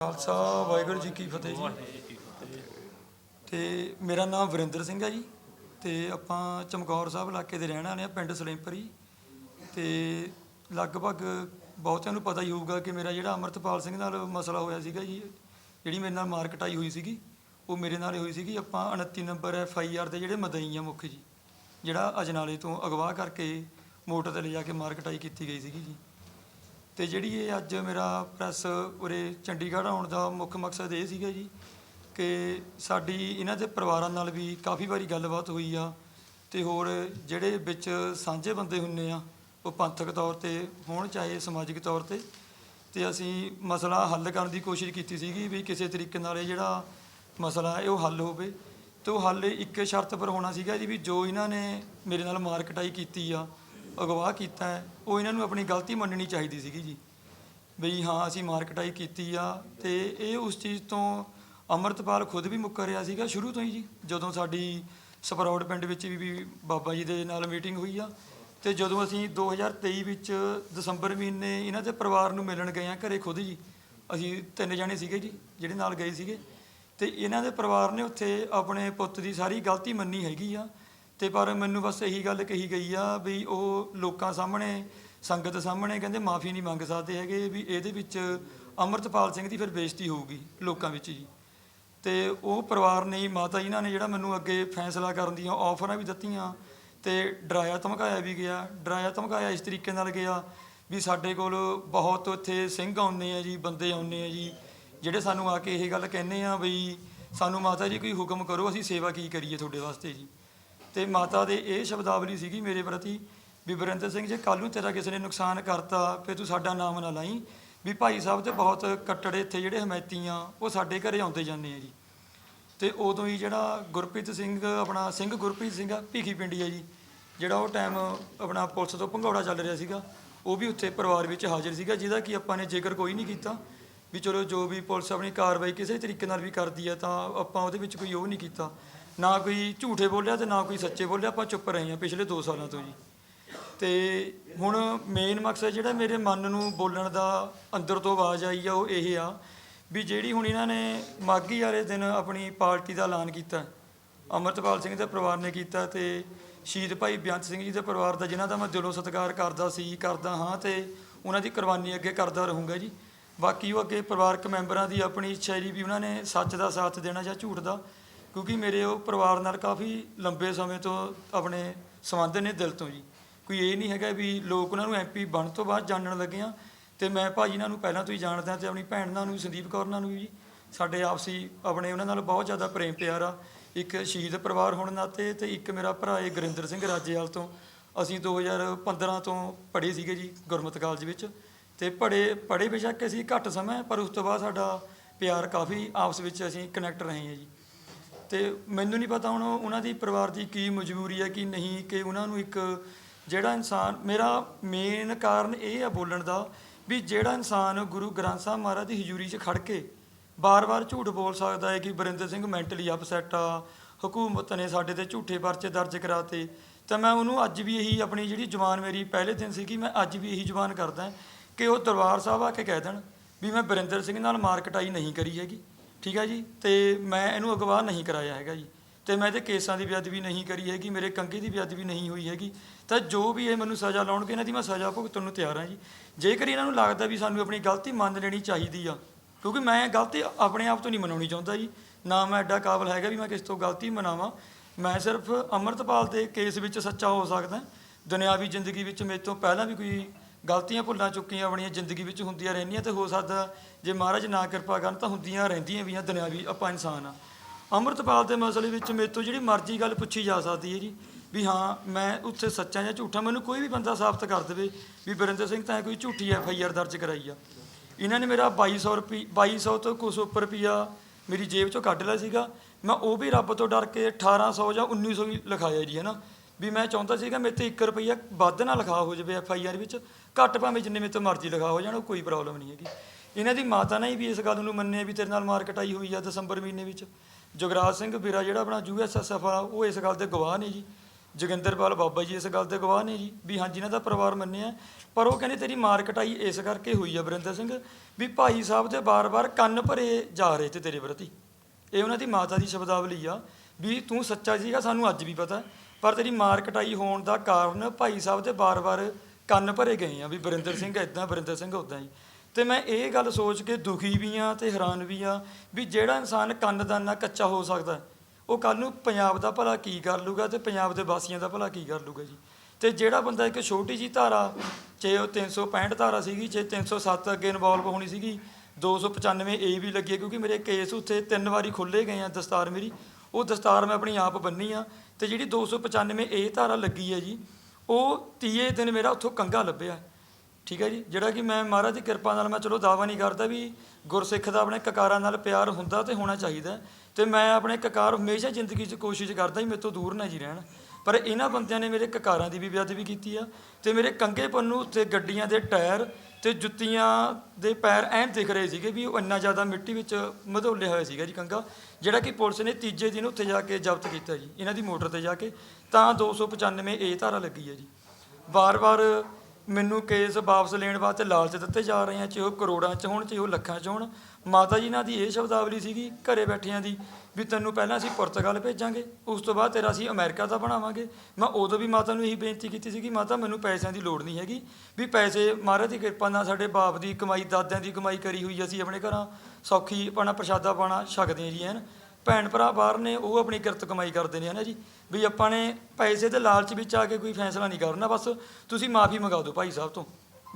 ਖਾਲਸਾ, ਵਾਹਿਗੁਰੂ ਜੀ ਕੀ ਫਤਿਹ ਜੀ। ਤੇ ਮੇਰਾ ਨਾਮ ਵਰਿੰਦਰ ਸਿੰਘ ਹੈ ਜੀ। ਤੇ ਆਪਾਂ ਚਮਕੌਰ ਸਾਹਿਬ ਇਲਾਕੇ ਦੇ ਰਹਿਣ ਵਾਲੇ ਆ, ਪਿੰਡ ਸਲੇਮਪਰੀ। ਤੇ ਲਗਭਗ ਬਹੁਤਿਆਂ ਨੂੰ ਪਤਾ ਹੀ ਹੋਊਗਾ ਕਿ ਮੇਰਾ ਜਿਹੜਾ ਅਮਰਤਪਾਲ ਸਿੰਘ ਨਾਲ ਮਸਲਾ ਹੋਇਆ ਸੀਗਾ ਜੀ, ਜਿਹੜੀ ਮੇਰੇ ਨਾਲ ਮਾਰ ਕਟਾਈ ਹੋਈ ਸੀਗੀ, ਉਹ ਮੇਰੇ ਨਾਲ ਹੋਈ ਸੀਗੀ, ਆਪਾਂ 29 ਨੰਬਰ ਐਫ ਆਈ ਆਰ ਦੇ ਜਿਹੜੇ ਮਦਈ ਆ ਮੁੱਖ ਜੀ, ਜਿਹੜਾ ਅਜਨਾਲੇ ਤੋਂ ਅਗਵਾ ਕਰਕੇ ਮੋਟਰ ਤੇ ਲਿਜਾ ਕੇ ਮਾਰ ਕਟਾਈ ਕੀਤੀ ਗਈ ਸੀਗੀ ਜੀ। ਅਤੇ ਜਿਹੜੀ ਇਹ ਅੱਜ ਮੇਰਾ ਪ੍ਰੈਸ ਉਰੇ ਚੰਡੀਗੜ੍ਹ ਆਉਣ ਦਾ ਮੁੱਖ ਮਕਸਦ ਇਹ ਸੀਗਾ ਜੀ ਕਿ ਸਾਡੀ ਇਹਨਾਂ ਦੇ ਪਰਿਵਾਰਾਂ ਨਾਲ ਵੀ ਕਾਫੀ ਵਾਰੀ ਗੱਲਬਾਤ ਹੋਈ ਆ ਅਤੇ ਹੋਰ ਜਿਹੜੇ ਵਿੱਚ ਸਾਂਝੇ ਬੰਦੇ ਹੁੰਦੇ ਆ, ਉਹ ਪੰਥਕ ਤੌਰ ਤੇ ਹੋਣ ਚਾਹੇ ਸਮਾਜਿਕ ਤੌਰ ਤੇ। ਅਤੇ ਅਸੀਂ ਮਸਲਾ ਹੱਲ ਕਰਨ ਦੀ ਕੋਸ਼ਿਸ਼ ਕੀਤੀ ਸੀਗੀ ਵੀ ਕਿਸੇ ਤਰੀਕੇ ਨਾਲ ਇਹ ਜਿਹੜਾ ਮਸਲਾ ਹੈ, ਉਹ ਹੱਲ ਹੋਵੇ। ਤੇ ਉਹ ਹੱਲ ਇੱਕ ਸ਼ਰਤ ਪਰ ਹੋਣਾ ਸੀਗਾ ਜੀ ਵੀ ਜੋ ਇਹਨਾਂ ਨੇ ਮੇਰੇ ਨਾਲ ਮਾਰ ਕਟਾਈ ਕੀਤੀ ਆ ਅਗਵਾ ਕੀਤਾ ਹੈ। ਉਹ ਇਹਨਾਂ ਨੂੰ ਆਪਣੀ ਗਲਤੀ ਮੰਨਣੀ ਚਾਹੀਦੀ ਸੀਗੀ ਜੀ। ਬਈ ਹਾਂ, ਅਸੀਂ ਮਾਰ ਕਟਾਈ ਕੀਤੀ ਆ ਤੇ ਇਹ ਉਸ ਚੀਜ਼ ਤੋਂ ਅਮਰਤਪਾਲ ਖੁਦ ਵੀ ਮੁੱਕਰ ਰਿਹਾ ਸੀਗਾ ਸ਼ੁਰੂ ਤੋਂ ਹੀ ਜੀ। ਜਦੋਂ ਸਾਡੀ ਸਪਰੌੜ ਪਿੰਡ ਵਿੱਚ ਵੀ ਬਾਬਾ ਜੀ ਦੇ ਨਾਲ ਮੀਟਿੰਗ ਹੋਈ ਆ ਤੇ ਜਦੋਂ ਅਸੀਂ 2023 ਵਿੱਚ ਦਸੰਬਰ ਮਹੀਨੇ ਇਹਨਾਂ ਦੇ ਪਰਿਵਾਰ ਨੂੰ ਮਿਲਣ ਗਏ ਆ ਘਰੇ ਖੁਦ ਜੀ। ਅਸੀਂ ਤਿੰਨ ਜਣੇ ਸੀਗੇ ਜੀ, ਜਿਹੜੇ ਨਾਲ ਗਏ ਸੀਗੇ। ਤੇ ਇਹਨਾਂ ਦੇ ਪਰਿਵਾਰ ਨੇ ਉੱਥੇ ਆਪਣੇ ਪੁੱਤ ਦੀ ਸਾਰੀ ਗਲਤੀ ਮੰਨੀ ਹੈਗੀ ਆ। ਤੇ ਪਰ ਮੈਨੂੰ ਬਸ ਇਹੀ ਗੱਲ ਕਹੀ ਗਈ ਆ ਵੀ ਉਹ ਲੋਕਾਂ ਸਾਹਮਣੇ ਸੰਗਤ ਸਾਹਮਣੇ ਕਹਿੰਦੇ ਮਾਫੀ ਨਹੀਂ ਮੰਗ ਸਕਦੇ ਹੈਗੇ ਵੀ ਇਹਦੇ ਵਿੱਚ ਅਮਰਤਪਾਲ ਸਿੰਘ ਦੀ ਫਿਰ ਬੇਇੱਜ਼ਤੀ ਹੋਊਗੀ ਲੋਕਾਂ ਵਿੱਚ ਜੀ। ਤੇ ਉਹ ਪਰਿਵਾਰ ਨੇ ਹੀ, ਮਾਤਾ ਇਹਨਾਂ ਨੇ ਜਿਹੜਾ ਮੈਨੂੰ ਅੱਗੇ ਫੈਸਲਾ ਕਰਨ ਦੀਆਂ ਆਫਰਾਂ ਵੀ ਦਿੱਤੀਆਂ ਤੇ ਡਰਾਇਆ ਧਮਕਾਇਆ ਵੀ ਗਿਆ ਡਰਾਇਆ ਧਮਕਾਇਆ ਇਸ ਤਰੀਕੇ ਨਾਲ ਗਿਆ ਵੀ ਸਾਡੇ ਕੋਲ ਬਹੁਤ ਇੱਥੇ ਸਿੰਘ ਆਉਂਦੇ ਆ ਜੀ ਬੰਦੇ ਆਉਂਦੇ ਆ ਜੀ ਜਿਹੜੇ ਸਾਨੂੰ ਆ ਕੇ ਇਹ ਗੱਲ ਕਹਿੰਦੇ ਆ ਵੀ ਸਾਨੂੰ ਮਾਤਾ ਜੀ ਕੋਈ ਹੁਕਮ ਕਰੋ ਅਸੀਂ ਸੇਵਾ ਕੀ ਕਰੀਏ ਤੁਹਾਡੇ ਵਾਸਤੇ ਜੀ। ਤੇ ਮਾਤਾ ਦੇ ਇਹ ਸ਼ਬਦਾਵਲੀ ਸੀਗੀ ਮੇਰੇ ਪ੍ਰਤੀ ਵੀ ਵਰਿੰਦਰ ਸਿੰਘ ਜੇ ਕੱਲ ਨੂੰ ਤੇਰਾ ਕਿਸੇ ਨੇ ਨੁਕਸਾਨ ਕਰਤਾ, ਫਿਰ ਤੂੰ ਸਾਡਾ ਨਾਮ ਨਾ ਲਾਈ। ਵੀ ਭਾਈ ਸਾਹਿਬ ਤੇ ਬਹੁਤ ਕੱਟੜੇ ਇੱਥੇ ਜਿਹੜੇ ਹਮਾਇਤੀ ਆ ਉਹ ਸਾਡੇ ਘਰੇ ਆਉਂਦੇ ਜਾਂਦੇ ਆ ਜੀ। ਤੇ ਉਦੋਂ ਹੀ ਜਿਹੜਾ ਗੁਰਪ੍ਰੀਤ ਸਿੰਘ, ਆਪਣਾ ਸਿੰਘ ਗੁਰਪ੍ਰੀਤ ਸਿੰਘ ਆ, ਭੀਖੀ ਪਿੰਡੀ ਆ ਜੀ, ਜਿਹੜਾ ਉਹ ਟਾਈਮ ਆਪਣਾ ਪੁਲਿਸ ਤੋਂ ਭੰਗੌੜਾ ਚੱਲ ਰਿਹਾ ਸੀਗਾ, ਉਹ ਵੀ ਉੱਥੇ ਪਰਿਵਾਰ ਵਿੱਚ ਹਾਜ਼ਰ ਸੀਗਾ, ਜਿਹਦਾ ਕਿ ਆਪਾਂ ਨੇ ਜ਼ਿਕਰ ਕੋਈ ਨਹੀਂ ਕੀਤਾ, ਵੀ ਚਲੋ ਜੋ ਵੀ ਪੁਲਿਸ ਆਪਣੀ ਕਾਰਵਾਈ ਕਿਸੇ ਤਰੀਕੇ ਨਾਲ ਵੀ ਕਰਦੀ ਹੈ ਤਾਂ ਆਪਾਂ ਉਹਦੇ ਵਿੱਚ ਕੋਈ ਉਹ ਨਹੀਂ ਕੀਤਾ। ਨਾ ਕੋਈ ਝੂਠੇ ਬੋਲਿਆ ਤੇ ਨਾ ਕੋਈ ਸੱਚੇ ਬੋਲਿਆ, ਆਪਾਂ ਚੁੱਪ ਰਹੇ ਹਾਂ ਪਿਛਲੇ 2 ਸਾਲਾਂ ਤੋਂ ਜੀ। ਤੇ ਹੁਣ ਮੇਨ ਮਕਸਦ ਜਿਹੜਾ ਮੇਰੇ ਮਨ ਨੂੰ ਬੋਲਣ ਦਾ ਅੰਦਰ ਤੋਂ ਆਵਾਜ਼ ਆਈ ਆ, ਉਹ ਇਹ ਆ ਵੀ ਜਿਹੜੀ ਹੁਣ ਇਹਨਾਂ ਨੇ ਮਾਗੀ ਵਾਲੇ ਦਿਨ ਆਪਣੀ ਪਾਰਟੀ ਦਾ ਐਲਾਨ ਕੀਤਾ, ਅਮਰਤਪਾਲ ਸਿੰਘ ਦੇ ਪਰਿਵਾਰ ਨੇ ਕੀਤਾ ਤੇ ਸ਼ਹੀਦ ਭਾਈ ਬੇਅੰਤ ਸਿੰਘ ਜੀ ਦੇ ਪਰਿਵਾਰ ਦਾ, ਜਿਨ੍ਹਾਂ ਦਾ ਮੈਂ ਦਿਲੋਂ ਸਤਿਕਾਰ ਕਰਦਾ ਸੀ, ਕਰਦਾ ਹਾਂ ਤੇ ਉਹਨਾਂ ਦੀ ਕੁਰਬਾਨੀ ਅੱਗੇ ਕਰਦਾ ਰਹੂੰਗਾ ਜੀ। ਬਾਕੀ ਉਹ ਅੱਗੇ ਪਰਿਵਾਰਕ ਮੈਂਬਰਾਂ ਦੀ ਆਪਣੀ ਇੱਛਾ ਜੀ ਵੀ ਉਹਨਾਂ ਨੇ ਸੱਚ ਦਾ ਸਾਥ ਦੇਣਾ ਜਾਂ ਝੂਠ ਦਾ ਕਿਉਂਕਿ ਮੇਰੇ ਉਹ ਪਰਿਵਾਰ ਨਾਲ ਕਾਫੀ ਲੰਬੇ ਸਮੇਂ ਤੋਂ ਆਪਣੇ ਸੰਬੰਧ ਨੇ ਦਿਲ ਤੋਂ ਜੀ। ਕੋਈ ਇਹ ਨਹੀਂ ਹੈਗਾ ਵੀ ਲੋਕ ਉਹਨਾਂ ਨੂੰ ਐਮਪੀ ਬਣ ਤੋਂ ਬਾਅਦ ਜਾਣਨ ਲੱਗੇ ਆ ਤੇ ਮੈਂ ਭਾਜੀ ਇਹਨਾਂ ਨੂੰ ਪਹਿਲਾਂ ਤੋਂ ਹੀ ਜਾਣਦਾ ਤੇ ਆਪਣੀ ਭੈਣ ਨਾਲ ਨੂੰ, ਸੰਦੀਪ ਕੌਰ ਨਾਲ ਨੂੰ ਜੀ ਸਾਡੇ ਆਪਸੀ ਆਪਣੇ ਉਹਨਾਂ ਨਾਲ ਬਹੁਤ ਜ਼ਿਆਦਾ ਪ੍ਰੇਮ ਪਿਆਰ ਆ। ਇੱਕ ਸ਼ਹੀਦ ਪਰਿਵਾਰ ਹੋਣ ਨਾਤੇ ਤੇ ਇੱਕ ਮੇਰਾ ਭਰਾ ਏ ਗੁਰਿੰਦਰ ਸਿੰਘ ਰਾਜੇਵਾਲ ਤੋਂ। ਅਸੀਂ 2015 ਤੋਂ ਪੜ੍ਹੇ ਸੀਗੇ ਜੀ ਗੁਰਮਤਿ ਕਾਲਜ ਵਿੱਚ। ਤੇ ਪੜ੍ਹੇ ਪੜ੍ਹੇ ਬੇਸ਼ੱਕ ਅਸੀਂ ਘੱਟ ਸਮਾਂ ਪਰ ਉਸ ਤੋਂ ਬਾਅਦ ਸਾਡਾ ਪਿਆਰ ਕਾਫੀ ਆਪਸ ਵਿੱਚ ਅਸੀਂ ਕਨੈਕਟ ਰਹੇ ਹਾਂ ਜੀ। ਤੇ ਮੈਨੂੰ ਨਹੀਂ ਪਤਾ ਹੁਣ ਉਹਨਾਂ ਦੀ ਪਰਿਵਾਰ ਦੀ ਕੀ ਮਜਬੂਰੀ ਹੈ, ਕਿ ਨਹੀਂ, ਕਿ ਉਹਨਾਂ ਨੂੰ ਇੱਕ ਜਿਹੜਾ ਇਨਸਾਨ, ਮੇਰਾ ਮੇਨ ਕਾਰਨ ਇਹ ਆ ਬੋਲਣ ਦਾ ਵੀ ਜਿਹੜਾ ਇਨਸਾਨ ਗੁਰੂ ਗ੍ਰੰਥ ਸਾਹਿਬ ਮਹਾਰਾਜ ਦੀ ਹਜ਼ੂਰੀ 'ਚ ਖੜ ਕੇ ਬਾਰ-ਬਾਰ ਝੂਠ ਬੋਲ ਸਕਦਾ ਹੈ ਕਿ ਬਰਿੰਦਰ ਸਿੰਘ ਮੈਂਟਲੀ ਅਪਸੈਟ ਆ, ਹਕੂਮਤ ਨੇ ਸਾਡੇ ਤੇ ਝੂਠੇ ਪਰਚੇ ਦਰਜ ਕਰਾਤੇ, ਤਾਂ ਮੈਂ ਉਹਨੂੰ ਅੱਜ ਵੀ ਇਹੀ ਆਪਣੀ ਜਿਹੜੀ ਜ਼ੁਬਾਨ ਮੇਰੀ ਪਹਿਲੇ ਦਿਨ ਸੀ ਕਿ ਮੈਂ ਅੱਜ ਵੀ ਇਹੀ ਜ਼ੁਬਾਨ ਕਰਦਾ ਕਿ ਉਹ ਦਰਬਾਰ ਸਾਹਿਬ ਆ ਕੇ ਕਹਿ ਦੇਣ ਵੀ ਮੈਂ ਬਰਿੰਦਰ ਸਿੰਘ ਨਾਲ ਮਾਰਕਟਾਈ ਨਹੀਂ ਕਰੀ ਹੈਗੀ। ਠੀਕ ਹੈ ਜੀ? ਤੇ ਮੈਂ ਇਹਨੂੰ ਅਗਵਾ ਨਹੀਂ ਕਰਾਇਆ ਹੈਗਾ ਜੀ। ਤੇ ਮੈਂ ਇਹਦੇ ਕੇਸਾਂ ਦੀ ਬੇਅਦਬੀ ਨਹੀਂ ਕਰੀ ਹੈਗੀ, ਮੇਰੇ ਕੰਗੇ ਦੀ ਬੇਅਦਬੀ ਨਹੀਂ ਹੋਈ ਹੈਗੀ। ਤਾਂ ਜੋ ਵੀ ਇਹ ਮੈਨੂੰ ਸਜ਼ਾ ਲਾਉਣਗੇ ਇਹਨਾਂ ਦੀ, ਮੈਂ ਸਜ਼ਾ ਭੁਗਤਣ ਨੂੰ ਤਿਆਰ ਹਾਂ ਜੀ। ਜੇਕਰ ਇਹਨਾਂ ਨੂੰ ਲੱਗਦਾ ਵੀ ਸਾਨੂੰ ਆਪਣੀ ਗਲਤੀ ਮੰਨ ਲੈਣੀ ਚਾਹੀਦੀ ਆ, ਕਿਉਂਕਿ ਮੈਂ ਗਲਤੀ ਆਪਣੇ ਆਪ ਤੋਂ ਨਹੀਂ ਮਨਾਉਣੀ ਚਾਹੁੰਦਾ ਜੀ। ਨਾ ਮੈਂ ਐਡਾ ਕਾਬਲ ਹੈਗਾ ਵੀ ਮੈਂ ਕਿਸ ਤੋਂ ਗਲਤੀ ਮਨਾਵਾਂ। ਮੈਂ ਸਿਰਫ ਅਮਰਤਪਾਲ ਦੇ ਕੇਸ ਵਿੱਚ ਸੱਚਾ ਹੋ ਸਕਦਾ, ਦੁਨਿਆਵੀ ਜ਼ਿੰਦਗੀ ਵਿੱਚ ਮੇਰੇ ਤੋਂ ਪਹਿਲਾਂ ਵੀ ਕੋਈ ਗਲਤੀਆਂ ਭੁੱਲਾਂ ਚੁੱਕੀਆਂ ਆਪਣੀਆਂ ਜ਼ਿੰਦਗੀ ਵਿੱਚ ਹੁੰਦੀਆਂ ਰਹਿੰਦੀਆਂ ਤੇ ਹੋ ਸਕਦਾ ਜੇ ਮਹਾਰਾਜ ਨਾ ਕਿਰਪਾ ਕਰਨ ਤਾਂ ਹੁੰਦੀਆਂ ਰਹਿੰਦੀਆਂ ਵੀ ਆ, ਦੁਨਿਆਵੀ ਆਪਾਂ ਇਨਸਾਨ ਆ। ਅੰਮ੍ਰਿਤਪਾਲ ਦੇ ਮਸਲੇ ਵਿੱਚ ਮੇਰੇ ਤੋਂ ਜਿਹੜੀ ਮਰਜ਼ੀ ਗੱਲ ਪੁੱਛੀ ਜਾ ਸਕਦੀ ਹੈ ਜੀ, ਵੀ ਹਾਂ, ਮੈਂ ਉੱਥੇ ਸੱਚਾ ਜਾਂ ਝੂਠਾ, ਮੈਨੂੰ ਕੋਈ ਵੀ ਬੰਦਾ ਸਾਬਤ ਕਰ ਦੇਵੇ ਵੀ ਬਰਿੰਦਰ ਸਿੰਘ ਤਾਂ ਕੋਈ ਝੂਠੀ ਐਫ ਆਈ ਆਰ ਦਰਜ ਕਰਾਈ ਆ। ਇਹਨਾਂ ਨੇ ਮੇਰਾ 2200 ਰੁਪਏ 2200 ਤੋਂ ਕੁਛ ਉੱਪਰ ਰੁਪਿਆ ਮੇਰੀ ਜੇਬ ਚੋਂ ਕੱਢ ਲਿਆ ਸੀਗਾ। ਮੈਂ ਉਹ ਵੀ ਰੱਬ ਤੋਂ ਡਰ ਕੇ 1800 ਜਾਂ 1900 ਹੀ ਲਿਖਾਇਆ ਜੀ, ਹੈ ਨਾ? ਵੀ ਮੈਂ ਚਾਹੁੰਦਾ ਸੀਗਾ ਮੇਰੇ ਤੇ 1 ਰੁਪਈਆ ਵੱਧ ਨਾ ਲਿਖਾ ਹੋ ਜਾਵੇ ਐਫ ਆਈ ਆਰ ਵਿੱਚ। ਘੱਟ ਭਾਵੇਂ ਜਿੰਨੇ ਮੇਰੇ ਤੋਂ ਮਰਜ਼ੀ ਲਿਖਾ ਹੋ ਜਾਣ, ਉਹ ਕੋਈ ਪ੍ਰੋਬਲਮ ਨਹੀਂ ਹੈਗੀ। ਇਹਨਾਂ ਦੀ ਮਾਤਾ ਨੇ ਵੀ ਇਸ ਗੱਲ ਨੂੰ ਮੰਨਿਆ ਵੀ ਤੇਰੇ ਨਾਲ ਮਾਰਕਟ ਆਈ ਹੋਈ ਆ ਦਸੰਬਰ ਮਹੀਨੇ ਵਿੱਚ। ਜਗਰਾਜ ਸਿੰਘ ਵੀਰਾ ਜਿਹੜਾ ਆਪਣਾ ਯੂ ਐਸ ਐਸ ਐਫ ਆ, ਉਹ ਇਸ ਗੱਲ ਦੇ ਗਵਾਹ ਨੇ ਜੀ। ਜੋਗਿੰਦਰਪਾਲ ਬਾਬਾ ਜੀ ਇਸ ਗੱਲ ਦੇ ਗਵਾਹ ਨੇ ਜੀ, ਵੀ ਹਾਂਜੀ, ਇਹਨਾਂ ਦਾ ਪਰਿਵਾਰ ਮੰਨਿਆ। ਪਰ ਉਹ ਕਹਿੰਦੇ ਤੇਰੀ ਮਾਰ ਕਟਾਈ ਇਸ ਕਰਕੇ ਹੋਈ ਆ ਵਰਿੰਦਰ ਸਿੰਘ, ਵੀ ਭਾਈ ਸਾਹਿਬ ਦੇ ਬਾਰ-ਬਾਰ ਕੰਨ ਭਰੇ ਜਾ ਰਹੇ ਤੇ ਤੇਰੇ ਪ੍ਰਤੀ। ਇਹ ਉਹਨਾਂ ਦੀ ਮਾਤਾ ਦੀ ਸ਼ਬਦਾਵਲੀ ਆ, ਵੀ ਤੂੰ ਸੱਚਾ ਸੀਗਾ, ਸਾਨੂੰ ਅੱਜ ਵੀ ਪਤਾ। ਪਰ ਤੇਰੀ ਮਾਰ ਕਟਾਈ ਹੋਣ ਦਾ ਕਾਰਨ ਭਾਈ ਸਾਹਿਬ ਦੇ ਬਾਰ-ਬਾਰ ਕੰਨ ਭਰੇ ਗਏ ਆ ਵੀ ਵਰਿੰਦਰ ਸਿੰਘ ਇਦਾਂ ਵਰਿੰਦਰ ਸਿੰਘ ਉਦਾਂ ਹੀ। ਤੇ ਮੈਂ ਇਹ ਗੱਲ ਸੋਚ ਕੇ ਦੁਖੀ ਵੀ ਆ ਤੇ ਹੈਰਾਨ ਵੀ ਆ ਵੀ ਜਿਹੜਾ ਇਨਸਾਨ ਕੰਨ ਦਾ ਨਾ ਕੱਚਾ ਹੋ ਸਕਦਾ ਉਹ ਕੱਲ ਨੂੰ ਪੰਜਾਬ ਦਾ ਭਲਾ ਕੀ ਕਰ ਲੂਗਾ ਤੇ ਪੰਜਾਬ ਦੇ ਵਾਸੀਆਂ ਦਾ ਭਲਾ ਕੀ ਕਰ ਲੂਗਾ ਜੀ। ਤੇ ਜਿਹੜਾ ਬੰਦਾ ਇੱਕ ਛੋਟੀ ਜੀ ਧਾਰਾ ਚਾਹੇ ਉਹ 365 ਧਾਰਾ ਸੀਗੀ ਚਾਹੇ 307 ਅੱਗੇ ਇਨਵੋਲਵ ਹੋਣੀ ਸੀਗੀ 295 ਏ ਵੀ ਲੱਗੀ ਕਿਉਂਕਿ ਮੇਰੇ ਕੇਸ ਉੱਥੇ ਤਿੰਨ ਵਾਰੀ ਖੁੱਲੇ ਗਏ ਆ ਦਸਤਾਰ ਮੇਰੀ ਉਹ ਦਸਤਾਰ ਮੈਂ ਆਪਣੀ ਆਪ ਬੰਨੀ ਆ ਤੇ ਜਿਹੜੀ 295 ਏ ਧਾਰਾ ਲੱਗੀ ਹੈ ਜੀ, ਉਹ ਤੀਏ ਦਿਨ ਮੇਰਾ ਉੱਥੋਂ ਕੰਗਾ ਲੱਭਿਆ। ਠੀਕ ਹੈ ਜੀ? ਜਿਹੜਾ ਕਿ ਮੈਂ ਮਹਾਰਾਜ ਦੀ ਕਿਰਪਾ ਨਾਲ ਮੈਂ ਚਲੋ ਦਾਵਾ ਨਹੀਂ ਕਰਦਾ ਵੀ ਗੁਰਸਿੱਖ ਦਾ ਆਪਣੇ ਕਕਾਰਾਂ ਨਾਲ ਪਿਆਰ ਹੁੰਦਾ ਤੇ ਹੋਣਾ ਚਾਹੀਦਾ ਹੈ। ਤੇ ਮੈਂ ਆਪਣੇ ਕਕਾਰ ਹਮੇਸ਼ਾ ਜ਼ਿੰਦਗੀ 'ਚ ਕੋਸ਼ਿਸ਼ ਕਰਦਾ ਹੀ ਮੇਰੇ ਤੋਂ ਦੂਰ ਨਾ ਜੀ ਰਹਿਣ। ਪਰ ਇਹਨਾਂ ਬੰਦਿਆਂ ਨੇ ਮੇਰੇ ਕਕਾਰਾਂ ਦੀ ਵੀ ਬੇਅਦਬੀ ਕੀਤੀ ਆ ਤੇ ਮੇਰੇ ਕੰਗੇ ਪੰਨੂ ਉੱਤੇ ਗੱਡੀਆਂ ਦੇ ਟਾਇਰ ਤੇ ਜੁੱਤੀਆਂ ਦੇ ਪੈਰ ਐਨ ਦਿਖ ਰਹੇ ਸੀਗੇ ਵੀ ਉਹ ਇੰਨਾ ਜ਼ਿਆਦਾ ਮਿੱਟੀ ਵਿੱਚ ਮਧੋਲਿਆ ਹੋਇਆ ਸੀਗਾ ਜੀ ਕੰਗਾ, ਜਿਹੜਾ ਕਿ ਪੁਲਿਸ ਨੇ ਤੀਜੇ ਦਿਨ ਉੱਥੇ ਜਾ ਕੇ ਜ਼ਬਤ ਕੀਤਾ ਜੀ, ਇਹਨਾਂ ਦੀ ਮੋਟਰ ਤੇ ਜਾ ਕੇ, ਤਾਂ 295 ਏ ਧਾਰਾ ਲੱਗੀ ਹੈ ਜੀ। ਵਾਰ-ਵਾਰ ਮੈਨੂੰ ਕੇਸ ਵਾਪਸ ਲੈਣ ਵਾਸਤੇ ਲਾਲਚ ਦਿੱਤੇ ਜਾ ਰਹੇ ਆ, ਚਾਹੇ ਉਹ ਕਰੋੜਾਂ ਚ ਹੋਣ, ਚਾਹੇ ਉਹ ਲੱਖਾਂ ਚ ਹੋਣ ਮਾਤਾ ਜੀ ਨਾਲ ਦੀ ਇਹ ਸ਼ਬਦਾਵਲੀ ਸੀਗੀ ਘਰੇ ਬੈਠਿਆਂ ਦੀ ਵੀ ਤੈਨੂੰ ਪਹਿਲਾਂ ਅਸੀਂ ਪੁਰਤਗਾਲ ਭੇਜਾਂਗੇ, ਉਸ ਤੋਂ ਬਾਅਦ ਤੇਰਾ ਅਸੀਂ ਅਮਰੀਕਾ ਦਾ ਬਣਾਵਾਂਗੇ। ਮੈਂ ਉਦੋਂ ਵੀ ਮਾਤਾ ਨੂੰ ਇਹੀ ਬੇਨਤੀ ਕੀਤੀ ਸੀ ਕਿ ਮਾਤਾ ਮੈਨੂੰ ਪੈਸਿਆਂ ਦੀ ਲੋੜ ਨਹੀਂ ਹੈਗੀ, ਵੀ ਪੈਸੇ ਮਹਾਰਾਜ ਦੀ ਕਿਰਪਾ ਨਾਲ ਸਾਡੇ ਬਾਪ ਦੀ ਕਮਾਈ, ਦਾਦਿਆਂ ਦੀ ਕਮਾਈ ਕਰੀ ਹੋਈ ਅਸੀਂ ਆਪਣੇ ਘਰਾਂ ਸੌਖੀ ਆਪਣਾ ਪ੍ਰਸ਼ਾਦਾ ਪਾਣਾ ਛਕਦੇ ਹਾਂ ਜੀ ਐਨ ਭੈਣ ਭਰਾ ਬਾਹਰ ਨੇ, ਉਹ ਆਪਣੀ ਕਿਰਤ ਕਮਾਈ ਕਰਦੇ ਨੇ, ਹਨਾ ਜੀ। ਵੀ ਆਪਾਂ ਨੇ ਪੈਸੇ ਦੇ ਲਾਲਚ ਵਿੱਚ ਆ ਕੇ ਕੋਈ ਫੈਸਲਾ ਨਹੀਂ ਕਰਨਾ, ਬਸ ਤੁਸੀਂ ਮਾਫੀ ਮੰਗਾ ਦਿਓ ਭਾਈ ਸਾਹਿਬ ਤੋਂ।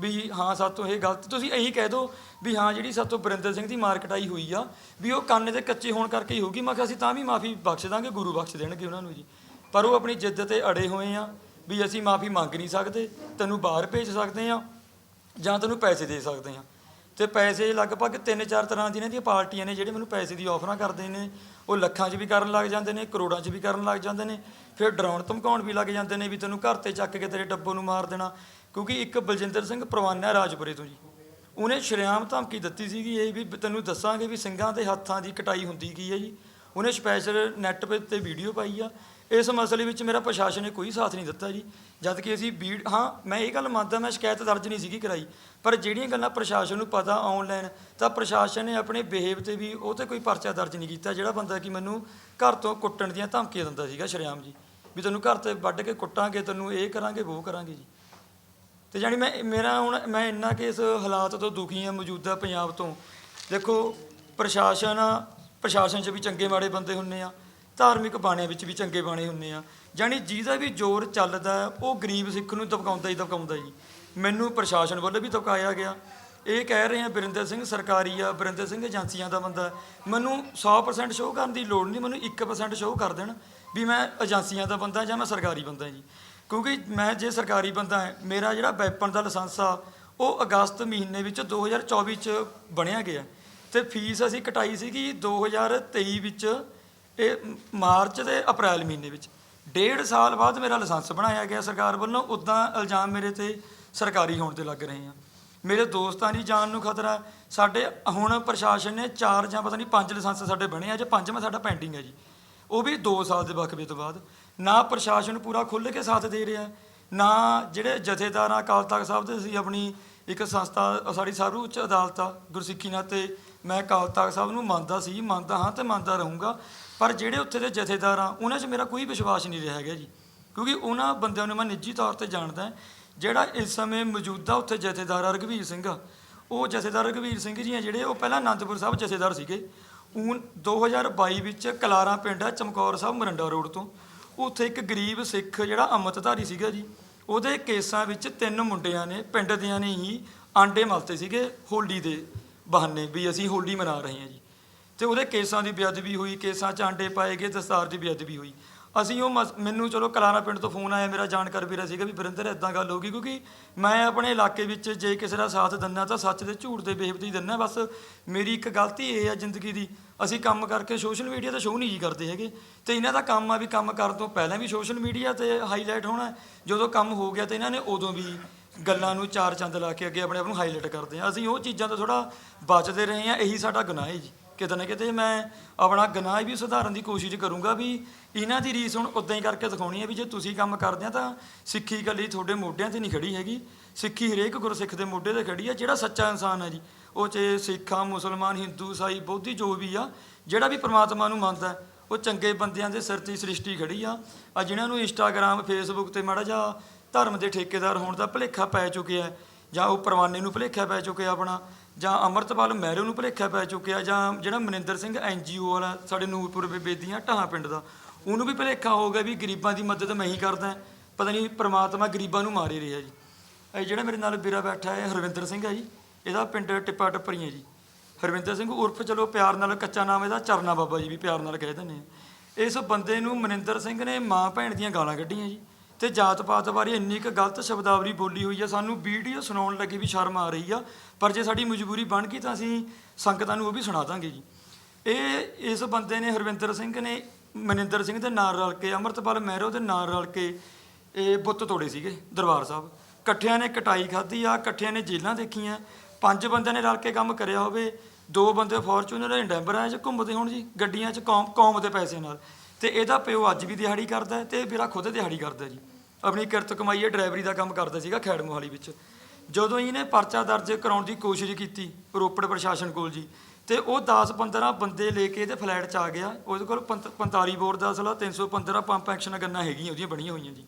ਵੀ ਹਾਂ ਸਾਤੋਂ ਇਹ ਗਲਤ, ਤੁਸੀਂ ਇਹੀ ਕਹਿ ਦਿਓ ਵੀ ਹਾਂ ਜਿਹੜੀ ਸਾਤੋਂ ਬਰਿੰਦਰ ਸਿੰਘ ਦੀ ਮਾਰ ਕਟਾਈ ਹੋਈ ਆ, ਵੀ ਉਹ ਕੰਨ ਦੇ ਕੱਚੇ ਹੋਣ ਕਰਕੇ ਹੀ ਹੋਊਗੀ। ਮੈਂ ਕਿਹਾ ਅਸੀਂ ਤਾਂ ਵੀ ਮਾਫੀ ਬਖਸ਼ ਦਾਂਗੇ, ਗੁਰੂ ਬਖਸ਼ ਦੇਣਗੇ ਉਹਨਾਂ ਨੂੰ ਜੀ। ਪਰ ਉਹ ਆਪਣੀ ਜਿੱਦ ਤੇ ਅੜੇ ਹੋਏ ਆ ਵੀ ਅਸੀਂ ਮਾਫੀ ਮੰਗ ਨਹੀਂ ਸਕਦੇ, ਤੈਨੂੰ ਬਾਹਰ ਭੇਜ ਸਕਦੇ ਆ ਜਾਂ ਤੈਨੂੰ ਪੈਸੇ ਦੇ ਸਕਦੇ ਆ। ਤੇ ਪੈਸੇ ਲਗਭਗ ਤਿੰਨ ਚਾਰ ਤਰ੍ਹਾਂ ਦੀਆਂ ਇਹਨਾਂ ਦੀਆਂ ਪਾਰਟੀਆਂ ਨੇ ਜਿਹੜੇ ਮੈਨੂੰ ਪੈਸੇ ਦੀ ਆਫਰਾਂ ਕਰਦੇ ਨੇ। ਉਹ ਲੱਖਾਂ 'ਚ ਵੀ ਕਰਨ ਲੱਗ ਜਾਂਦੇ ਨੇ, ਕਰੋੜਾਂ 'ਚ ਵੀ ਕਰਨ ਲੱਗ ਜਾਂਦੇ ਨੇ। ਫਿਰ ਡਰਾਉਣ ਧਮਕਾਉਣ ਵੀ ਲੱਗ ਜਾਂਦੇ ਨੇ ਵੀ ਤੈਨੂੰ ਘਰ ਤੇ ਚੱਕ ਕੇ ਤੇਰੇ ਡੱਬੋ ਨੂੰ ਮਾਰ ਦੇਣਾ। ਕਿਉਂਕਿ ਇੱਕ ਬਲਜਿੰਦਰ ਸਿੰਘ ਪਰਵਾਨਾ ਰਾਜਪੁਰੇ ਤੋਂ ਜੀ। ਉਹਨੇ ਸ਼ਰੇਆਮ ਧਮਕੀ ਦਿੱਤੀ ਸੀਗੀ ਇਹ ਵੀ ਤੈਨੂੰ ਦੱਸਾਂਗੇ ਵੀ ਸਿੰਘਾਂ ਦੇ ਹੱਥਾਂ ਦੀ ਕਟਾਈ ਹੁੰਦੀ ਕੀ ਹੈ ਜੀ। ਉਹਨੇ ਸਪੈਸ਼ਲ ਨੈੱਟ 'ਤੇ ਵੀਡੀਓ ਪਾਈ ਆ। ਇਸ ਮਸਲੇ ਵਿੱਚ ਮੇਰਾ ਪ੍ਰਸ਼ਾਸਨ ਨੇ ਕੋਈ ਸਾਥ ਨਹੀਂ ਦਿੱਤਾ ਜੀ। ਜਦ ਕਿ ਅਸੀਂ ਵੀਡ ਹਾਂ, ਮੈਂ ਇਹ ਗੱਲ ਮੰਨਦਾ, ਮੈਂ ਸ਼ਿਕਾਇਤ ਦਰਜ ਨਹੀਂ ਸੀਗੀ ਕਰਾਈ। ਪਰ ਜਿਹੜੀਆਂ ਗੱਲਾਂ ਪ੍ਰਸ਼ਾਸਨ ਨੂੰ ਪਤਾ ਆਨਲਾਈਨ ਤਾਂ ਪ੍ਰਸ਼ਾਸਨ ਨੇ ਆਪਣੇ ਬਿਹੇਵ ਤੇ ਵੀ ਉਹ ਤੇ ਕੋਈ ਪਰਚਾ ਦਰਜ ਨਹੀਂ ਕੀਤਾ, ਜਿਹੜਾ ਬੰਦਾ ਕਿ ਮੈਨੂੰ ਘਰ ਤੋਂ ਕੁੱਟਣ ਦੀਆਂ ਧਮਕੀਆਂ ਦਿੰਦਾ ਸੀਗਾ ਸ਼ਰੇਆਮ ਜੀ। ਵੀ ਤੈਨੂੰ ਘਰ ਤੇ ਵੱਢ ਕੇ ਕੁੱਟਾਂਗੇ, ਤੈਨੂੰ ਇਹ ਕਰਾਂਗੇ, ਉਹ ਕਰਾਂਗੇ ਜੀ। ਅਤੇ ਜਾਣੀ ਮੈਂ, ਮੇਰਾ ਹੁਣ, ਮੈਂ ਇੰਨਾ ਕਿ ਇਸ ਹਾਲਾਤ ਤੋਂ ਦੁਖੀ ਹਾਂ ਮੌਜੂਦਾ ਪੰਜਾਬ ਤੋਂ। ਦੇਖੋ, ਪ੍ਰਸ਼ਾਸਨ ਪ੍ਰਸ਼ਾਸਨ 'ਚ ਵੀ ਚੰਗੇ ਮਾੜੇ ਬੰਦੇ ਹੁੰਨੇ ਆ, ਧਾਰਮਿਕ ਬਾਣਿਆਂ ਵਿੱਚ ਵੀ ਚੰਗੇ ਬਾਣੇ ਹੁੰਨੇ ਆ। ਜਾਣੀ ਜਿਹਦਾ ਵੀ ਜ਼ੋਰ ਚੱਲਦਾ, ਉਹ ਗਰੀਬ ਸਿੱਖ ਨੂੰ ਦਬਕਾਉਂਦਾ ਹੀ ਦਬਕਾਉਂਦਾ ਜੀ। ਮੈਨੂੰ ਪ੍ਰਸ਼ਾਸਨ ਵੱਲੋਂ ਵੀ ਦਬਕਾਇਆ ਗਿਆ। ਇਹ ਕਹਿ ਰਹੇ ਆ, ਬਰਿੰਦਰ ਸਿੰਘ ਸਰਕਾਰੀ ਆ, ਬਰਿੰਦਰ ਸਿੰਘ ਏਜੰਸੀਆਂ ਦਾ ਬੰਦਾ। ਮੈਨੂੰ 100% ਸ਼ੋਅ ਕਰਨ ਦੀ ਲੋੜ ਨਹੀਂ, ਮੈਨੂੰ 1% ਸ਼ੋਅ ਕਰ ਦੇਣ ਵੀ ਮੈਂ ਏਜੰਸੀਆਂ ਦਾ ਬੰਦਾ ਜਾਂ ਮੈਂ ਸਰਕਾਰੀ ਬੰਦਾ ਜੀ। ਕਿਉਂਕਿ ਮੈਂ ਜੇ ਸਰਕਾਰੀ ਬੰਦਾ ਹੈ, ਮੇਰਾ ਜਿਹੜਾ ਵੈਪਨ ਦਾ ਲਾਇਸੈਂਸ ਆ, ਉਹ ਅਗਸਤ ਮਹੀਨੇ ਵਿੱਚ 2024 ਚ ਬਣਿਆ ਗਿਆ। ਤੇ ਫੀਸ ਅਸੀਂ ਕਟਾਈ ਸੀਗੀ 2023 ਵਿੱਚ, ਇਹ ਮਾਰਚ ਤੇ ਅਪ੍ਰੈਲ ਮਹੀਨੇ ਵਿੱਚ। ਡੇਢ ਸਾਲ ਬਾਅਦ ਮੇਰਾ ਲਾਇਸੈਂਸ ਬਣਾਇਆ ਗਿਆ ਸਰਕਾਰ ਵੱਲੋਂ, ਉਦਾਂ ਇਲਜ਼ਾਮ ਮੇਰੇ ਤੇ ਸਰਕਾਰੀ ਹੋਣ ਤੇ ਲੱਗ ਰਹੇ ਆ। ਮੇਰੇ ਦੋਸਤਾਂ ਦੀ ਜਾਨ ਨੂੰ ਖਤਰਾ, ਸਾਡੇ ਹੁਣ ਪ੍ਰਸ਼ਾਸਨ ਨੇ ਚਾਰ ਜਾਂ ਪਤਾ ਨਹੀਂ ਪੰਜ ਲਾਇਸੈਂਸ ਸਾਡੇ ਬਣੇ ਆ ਜੇ ਪੰਜਵਾਂ ਸਾਡਾ ਪੈਂਡਿੰਗ ਹੈ ਜੀ। ਉਹ ਵੀ 2 ਸਾਲ ਦੇ ਵਕਫੇ ਤੋਂ ਬਾਅਦ। ਨਾ ਪ੍ਰਸ਼ਾਸਨ ਪੂਰਾ ਖੁੱਲ੍ਹ ਕੇ ਸਾਥ ਦੇ ਰਿਹਾ। ਨਾ ਜਿਹੜੇ ਜਥੇਦਾਰਾਂ ਅਕਾਲ ਤਖਤ ਸਾਹਿਬ ਦੇ ਅਸੀਂ ਆਪਣੀ ਇੱਕ ਸੰਸਥਾ ਸਾਡੀ ਸਾਰੂ ਉੱਚ ਅਦਾਲਤ ਆ ਗੁਰਸਿੱਖੀ ਨਾਲ ਤੇ ਮੈਂ ਅਕਾਲ ਤਖਤ ਸਾਹਿਬ ਨੂੰ ਮੰਨਦਾ ਸੀ ਮੰਨਦਾ ਹਾਂ ਤੇ ਮੰਨਦਾ ਰਹੂੰਗਾ। ਪਰ ਜਿਹੜੇ ਉੱਥੇ ਦੇ ਜਥੇਦਾਰ ਆ ਉਹਨਾਂ 'ਚ ਮੇਰਾ ਕੋਈ ਵਿਸ਼ਵਾਸ ਨਹੀਂ ਰਿਹਾ ਹੈਗਾ ਜੀ। ਕਿਉਂਕਿ ਉਹਨਾਂ ਬੰਦਿਆਂ ਨੂੰ ਮੈਂ ਨਿੱਜੀ ਤੌਰ ਤੇ ਜਾਣਦਾ ਜਿਹੜਾ ਇਸ ਸਮੇਂ ਮੌਜੂਦਾ ਉੱਥੇ ਜਥੇਦਾਰ ਆ ਰਘਵੀਰ ਸਿੰਘ ਆ, ਉਹ ਜਥੇਦਾਰ ਰਘਵੀਰ ਸਿੰਘ ਜੀ ਆ ਜਿਹੜੇ ਉਹ ਪਹਿਲਾਂ ਅਨੰਦਪੁਰ ਸਾਹਿਬ ਜਥੇਦਾਰ ਸੀਗੇ। ਉਹ 2022 ਵਿੱਚ ਕਲਾਰਾ ਪਿੰਡ ਆ ਚਮਕੌਰ ਸਾਹਿਬ ਮਰੰਡਾ ਰੋਡ ਤੋਂ। ਉੱਥੇ ਇੱਕ ਗਰੀਬ ਸਿੱਖ ਜਿਹੜਾ ਅੰਮ੍ਰਿਤਧਾਰੀ ਸੀਗਾ ਜੀ, ਉਹਦੇ ਕੇਸਾਂ ਵਿੱਚ ਤਿੰਨ ਮੁੰਡਿਆਂ ਨੇ, ਪਿੰਡ ਦਿਆਂ ਨੇ ਹੀ ਆਂਡੇ ਮਲਤੇ ਸੀਗੇ ਹੋਲੀ ਦੇ ਬਹਾਨੇ ਵੀ ਅਸੀਂ ਹੋਲੀ ਮਨਾ ਰਹੇ ਹਾਂ ਜੀ। ਤੇ ਉਹਦੇ ਕੇਸਾਂ ਦੀ ਬੇਅਦਬੀ ਹੋਈ, ਕੇਸਾਂ 'ਚ ਆਂਡੇ ਪਾਏ ਗਏ, ਦਸਤਾਰ ਦੀ ਬੇਅਦਬੀ ਹੋਈ। ਅਸੀਂ ਉਹ ਮਸ- ਮੈਨੂੰ ਚਲੋ ਕਲਾਰਾ ਪਿੰਡ ਤੋਂ ਫੋਨ ਆਇਆ, ਮੇਰਾ ਜਾਣਕਾਰ ਵੀਰਾ ਸੀਗਾ ਵੀ ਵਰਿੰਦਰ ਇਦਾਂ ਗੱਲ ਹੋ ਗਈ, ਕਿਉਂਕਿ ਮੈਂ ਆਪਣੇ ਇਲਾਕੇ ਵਿੱਚ ਜੇ ਕਿਸੇ ਦਾ ਸਾਥ ਦਿੰਨਾ ਤਾਂ ਸੱਚ ਦੇ ਝੂਠ ਦੇ ਬੇਹਬ ਦੀ ਦਿੰਨਾ ਬਸ ਮੇਰੀ ਇੱਕ ਗਲਤੀ ਇਹ ਆ ਜ਼ਿੰਦਗੀ ਦੀ, ਅਸੀਂ ਕੰਮ ਕਰਕੇ ਸੋਸ਼ਲ ਮੀਡੀਆ ਤੇ ਸ਼ੋਅ ਨਹੀਂ ਜੀ ਕਰਦੇ ਹੈਗੇ, ਤੇ ਇਹਨਾਂ ਦਾ ਕੰਮ ਆ ਵੀ ਕੰਮ ਕਰਨ ਤੋਂ ਪਹਿਲਾਂ ਵੀ ਸੋਸ਼ਲ ਮੀਡੀਆ ਤੇ ਹਾਈਲਾਈਟ ਹੋਣਾ ਹੈ। ਜਦੋਂ ਕੰਮ ਹੋ ਗਿਆ ਤੇ ਇਹਨਾਂ ਨੇ ਉਦੋਂ ਵੀ ਗੱਲਾਂ ਨੂੰ ਚਾਰ ਚੰਦ ਲਾ ਕੇ ਅੱਗੇ ਆਪਣੇ ਆਪ ਨੂੰ ਹਾਈਲਾਈਟ ਕਰਦੇ ਆ, ਅਸੀਂ ਉਹ ਚੀਜ਼ਾਂ ਤੋਂ ਥੋੜਾ ਬਚਦੇ ਰਹੇ ਆ, ਇਹੀ ਸਾਡਾ ਗੁਨਾਹ ਹੈ ਜੀ ਕਿਤੇ ਨਾ ਕਿਤੇ ਮੈਂ ਆਪਣਾ ਗੁਨਾਹ ਵੀ ਸੁਧਾਰਨ ਦੀ ਕੋਸ਼ਿਸ਼ ਕਰੂੰਗਾ ਵੀ ਇਹਨਾਂ ਦੀ ਰੀਸ ਹੁਣ ਉਦਾਂ ਹੀ ਕਰਕੇ ਦਿਖਾਉਣੀ ਹੈ ਵੀ ਜੇ ਤੁਸੀਂ ਕੰਮ ਕਰਦੇ ਆ ਤਾਂ ਸਿੱਖੀ ਇਕੱਲੀ ਤੁਹਾਡੇ ਮੋਢਿਆਂ ਤੇ ਨਹੀਂ ਖੜੀ ਹੈਗੀ। ਸਿੱਖੀ ਹਰੇਕ ਗੁਰਸਿੱਖ ਦੇ ਮੋਢੇ ਤੇ ਖੜੀ ਆ ਜਿਹੜਾ ਸੱਚਾ ਇਨਸਾਨ ਹੈ ਜੀ। ਉਹ ਚਾਹੇ ਸਿੱਖਾਂ ਮੁਸਲਮਾਨ ਹਿੰਦੂ ਸਾਈ ਬੋਧੀ ਜੋ ਵੀ ਆ ਜਿਹੜਾ ਵੀ ਪ੍ਰਮਾਤਮਾ ਨੂੰ ਮੰਨਦਾ ਹੈ, ਉਹ ਚੰਗੇ ਬੰਦਿਆਂ ਦੇ ਸਿਰ 'ਤੇ ਸ੍ਰਿਸ਼ਟੀ ਖੜੀ ਆ। ਆ ਜਿਨ੍ਹਾਂ ਨੂੰ ਇੰਸਟਾਗ੍ਰam ਫੇਸਬੁੱਕ ਤੇ ਮਾੜਾ ਜਿਹਾ ਧਰਮ ਦੇ ਠੇਕੇਦਾਰ ਹੋਣ ਦਾ ਭੁਲੇਖਾ ਪੈ ਚੁੱਕਿਆ ਹੈ ਜਾਂ ਉਹ ਪਰਵਾਨੇ ਨੂੰ ਭੁਲੇਖਾ ਪੈ ਚੁੱਕਿਆ ਆਪਣਾ ਜਾਂ ਅਮਰਤਪਾਲ ਮਹਿਰੋ ਨੂੰ ਭੁਲੇਖਾ ਪੈ ਚੁੱਕਿਆ ਜਾਂ ਜਿਹੜਾ ਮਨਿੰਦਰ ਸਿੰਘ ਐਨਜੀਓ ਵਾਲਾ ਸਾਡੇ ਨੂਰਪੁਰ ਬੇਦੀਆਂ ਢਾਹਾਂ ਪਿੰਡ ਦਾ, ਉਹਨੂੰ ਵੀ ਭੁਲੇਖਾ ਹੋ ਗਿਆ ਵੀ ਗਰੀਬਾਂ ਦੀ ਮਦਦ ਮੈਂ ਹੀ ਕਰਦਾ, ਪਤਾ ਨਹੀਂ ਪ੍ਰਮਾਤਮਾ ਗਰੀਬਾਂ ਨੂੰ ਮਾਰੇ ਰਿਹਾ ਜੀ। ਇਹ ਜਿਹੜਾ ਮੇਰੇ ਨਾਲ ਵੀਰਾ ਬੈਠਾ ਹੈ, ਹਰਵਿੰਦਰ ਸਿੰਘ ਹੈ ਜੀ, ਇਹਦਾ ਪਿੰਡ ਟਿੱਪਾ ਟੱਪਰੀ ਹੈ ਜੀ। ਹਰਵਿੰਦਰ ਸਿੰਘ ਉਰਫ ਚਲੋ ਪਿਆਰ ਨਾਲ ਕੱਚਾ ਨਾਮ ਇਹਦਾ ਚਰਨਾ ਬਾਬਾ ਜੀ ਵੀ ਪਿਆਰ ਨਾਲ ਕਹਿ ਦਿੰਦੇ ਆ। ਇਸ ਬੰਦੇ ਨੂੰ ਮਨਿੰਦਰ ਸਿੰਘ ਨੇ ਮਾਂ ਭੈਣ ਦੀਆਂ ਗਾਲਾਂ ਕੱਢੀਆਂ ਜੀ। ਤੇ ਜਾਤ ਪਾਤ ਬਾਰੇ ਇੰਨੀ ਕੁ ਗਲਤ ਸ਼ਬਦਾਵਲੀ ਬੋਲੀ ਹੋਈ ਆ, ਸਾਨੂੰ ਵੀਡੀਓ ਸੁਣਾਉਣ ਲੱਗੇ ਵੀ ਸ਼ਰਮ ਆ ਰਹੀ ਆ, ਪਰ ਜੇ ਸਾਡੀ ਮਜਬੂਰੀ ਬਣ ਗਈ ਤਾਂ ਅਸੀਂ ਸੰਗਤਾਂ ਨੂੰ ਉਹ ਵੀ ਸੁਣਾ ਦਾਂਗੇ ਜੀ। ਇਹ, ਇਸ ਬੰਦੇ ਨੇ ਹਰਵਿੰਦਰ ਸਿੰਘ ਨੇ, ਮਨਿੰਦਰ ਸਿੰਘ ਦੇ ਨਾਲ ਰਲ ਕੇ, ਅਮਰਤਪਾਲ ਮਹਿਰੋ ਦੇ ਨਾਲ ਰਲ ਕੇ ਇਹ ਬੁੱਤ ਤੋੜੇ ਸੀਗੇ, ਦਰਬਾਰ ਸਾਹਿਬ। ਇਕੱਠਿਆਂ ਨੇ ਕਟਾਈ ਖਾਧੀ ਆ, ਇਕੱਠਿਆਂ ਨੇ ਜੇਲਾਂ ਦੇਖੀਆਂ। ਪੰਜ ਬੰਦਿਆਂ ਨੇ ਰਲ ਕੇ ਕੰਮ ਕਰਿਆ ਹੋਵੇ, ਦੋ ਬੰਦੇ ਫੋਰਚੂਨਰ ਇੰਡੈਂਬਰਾਂ 'ਚ ਘੁੰਮਦੇ ਹੋਣ ਜੀ, ਗੱਡੀਆਂ 'ਚ ਕੌਮ ਕੌਮ ਦੇ ਪੈਸੇ ਨਾਲ। ਤੇ ਇਹਦਾ ਪਿਓ ਅੱਜ ਵੀ ਦਿਹਾੜੀ ਕਰਦਾ ਹੈ ਤੇ ਵੀਰਾ ਖੁਦ ਦਿਹਾੜੀ ਕਰਦਾ ਜੀ। ਆਪਣੀ ਕਿਰਤ ਕਮਾਈ ਇਹ ਡਰਾਈਵਰੀ ਦਾ ਕੰਮ ਕਰਦਾ ਸੀਗਾ ਖੈੜ ਮੋਹਾਲੀ ਵਿੱਚ। ਜਦੋਂ ਇਹਨੇ ਪਰਚਾ ਦਰਜ ਕਰਾਉਣ ਦੀ ਕੋਸ਼ਿਸ਼ ਕੀਤੀ ਰੋਪੜ ਪ੍ਰਸ਼ਾਸਨ ਕੋਲ ਜੀ, ਤੇ ਉਹ 10-15 ਬੰਦੇ ਲੈ ਕੇ ਇਹਦੇ ਫਲੈਟ 'ਚ ਆ ਗਿਆ। ਉਹਦੇ ਕੋਲ 45 ਬੋਰ ਦਾ ਅਸਲਾ 315 ਪੰਪ ਐਕਸ਼ਨ ਗੰਨਾਂ ਹੈਗੀਆਂ ਉਹਦੀਆਂ ਬਣੀਆਂ ਹੋਈਆਂ ਜੀ।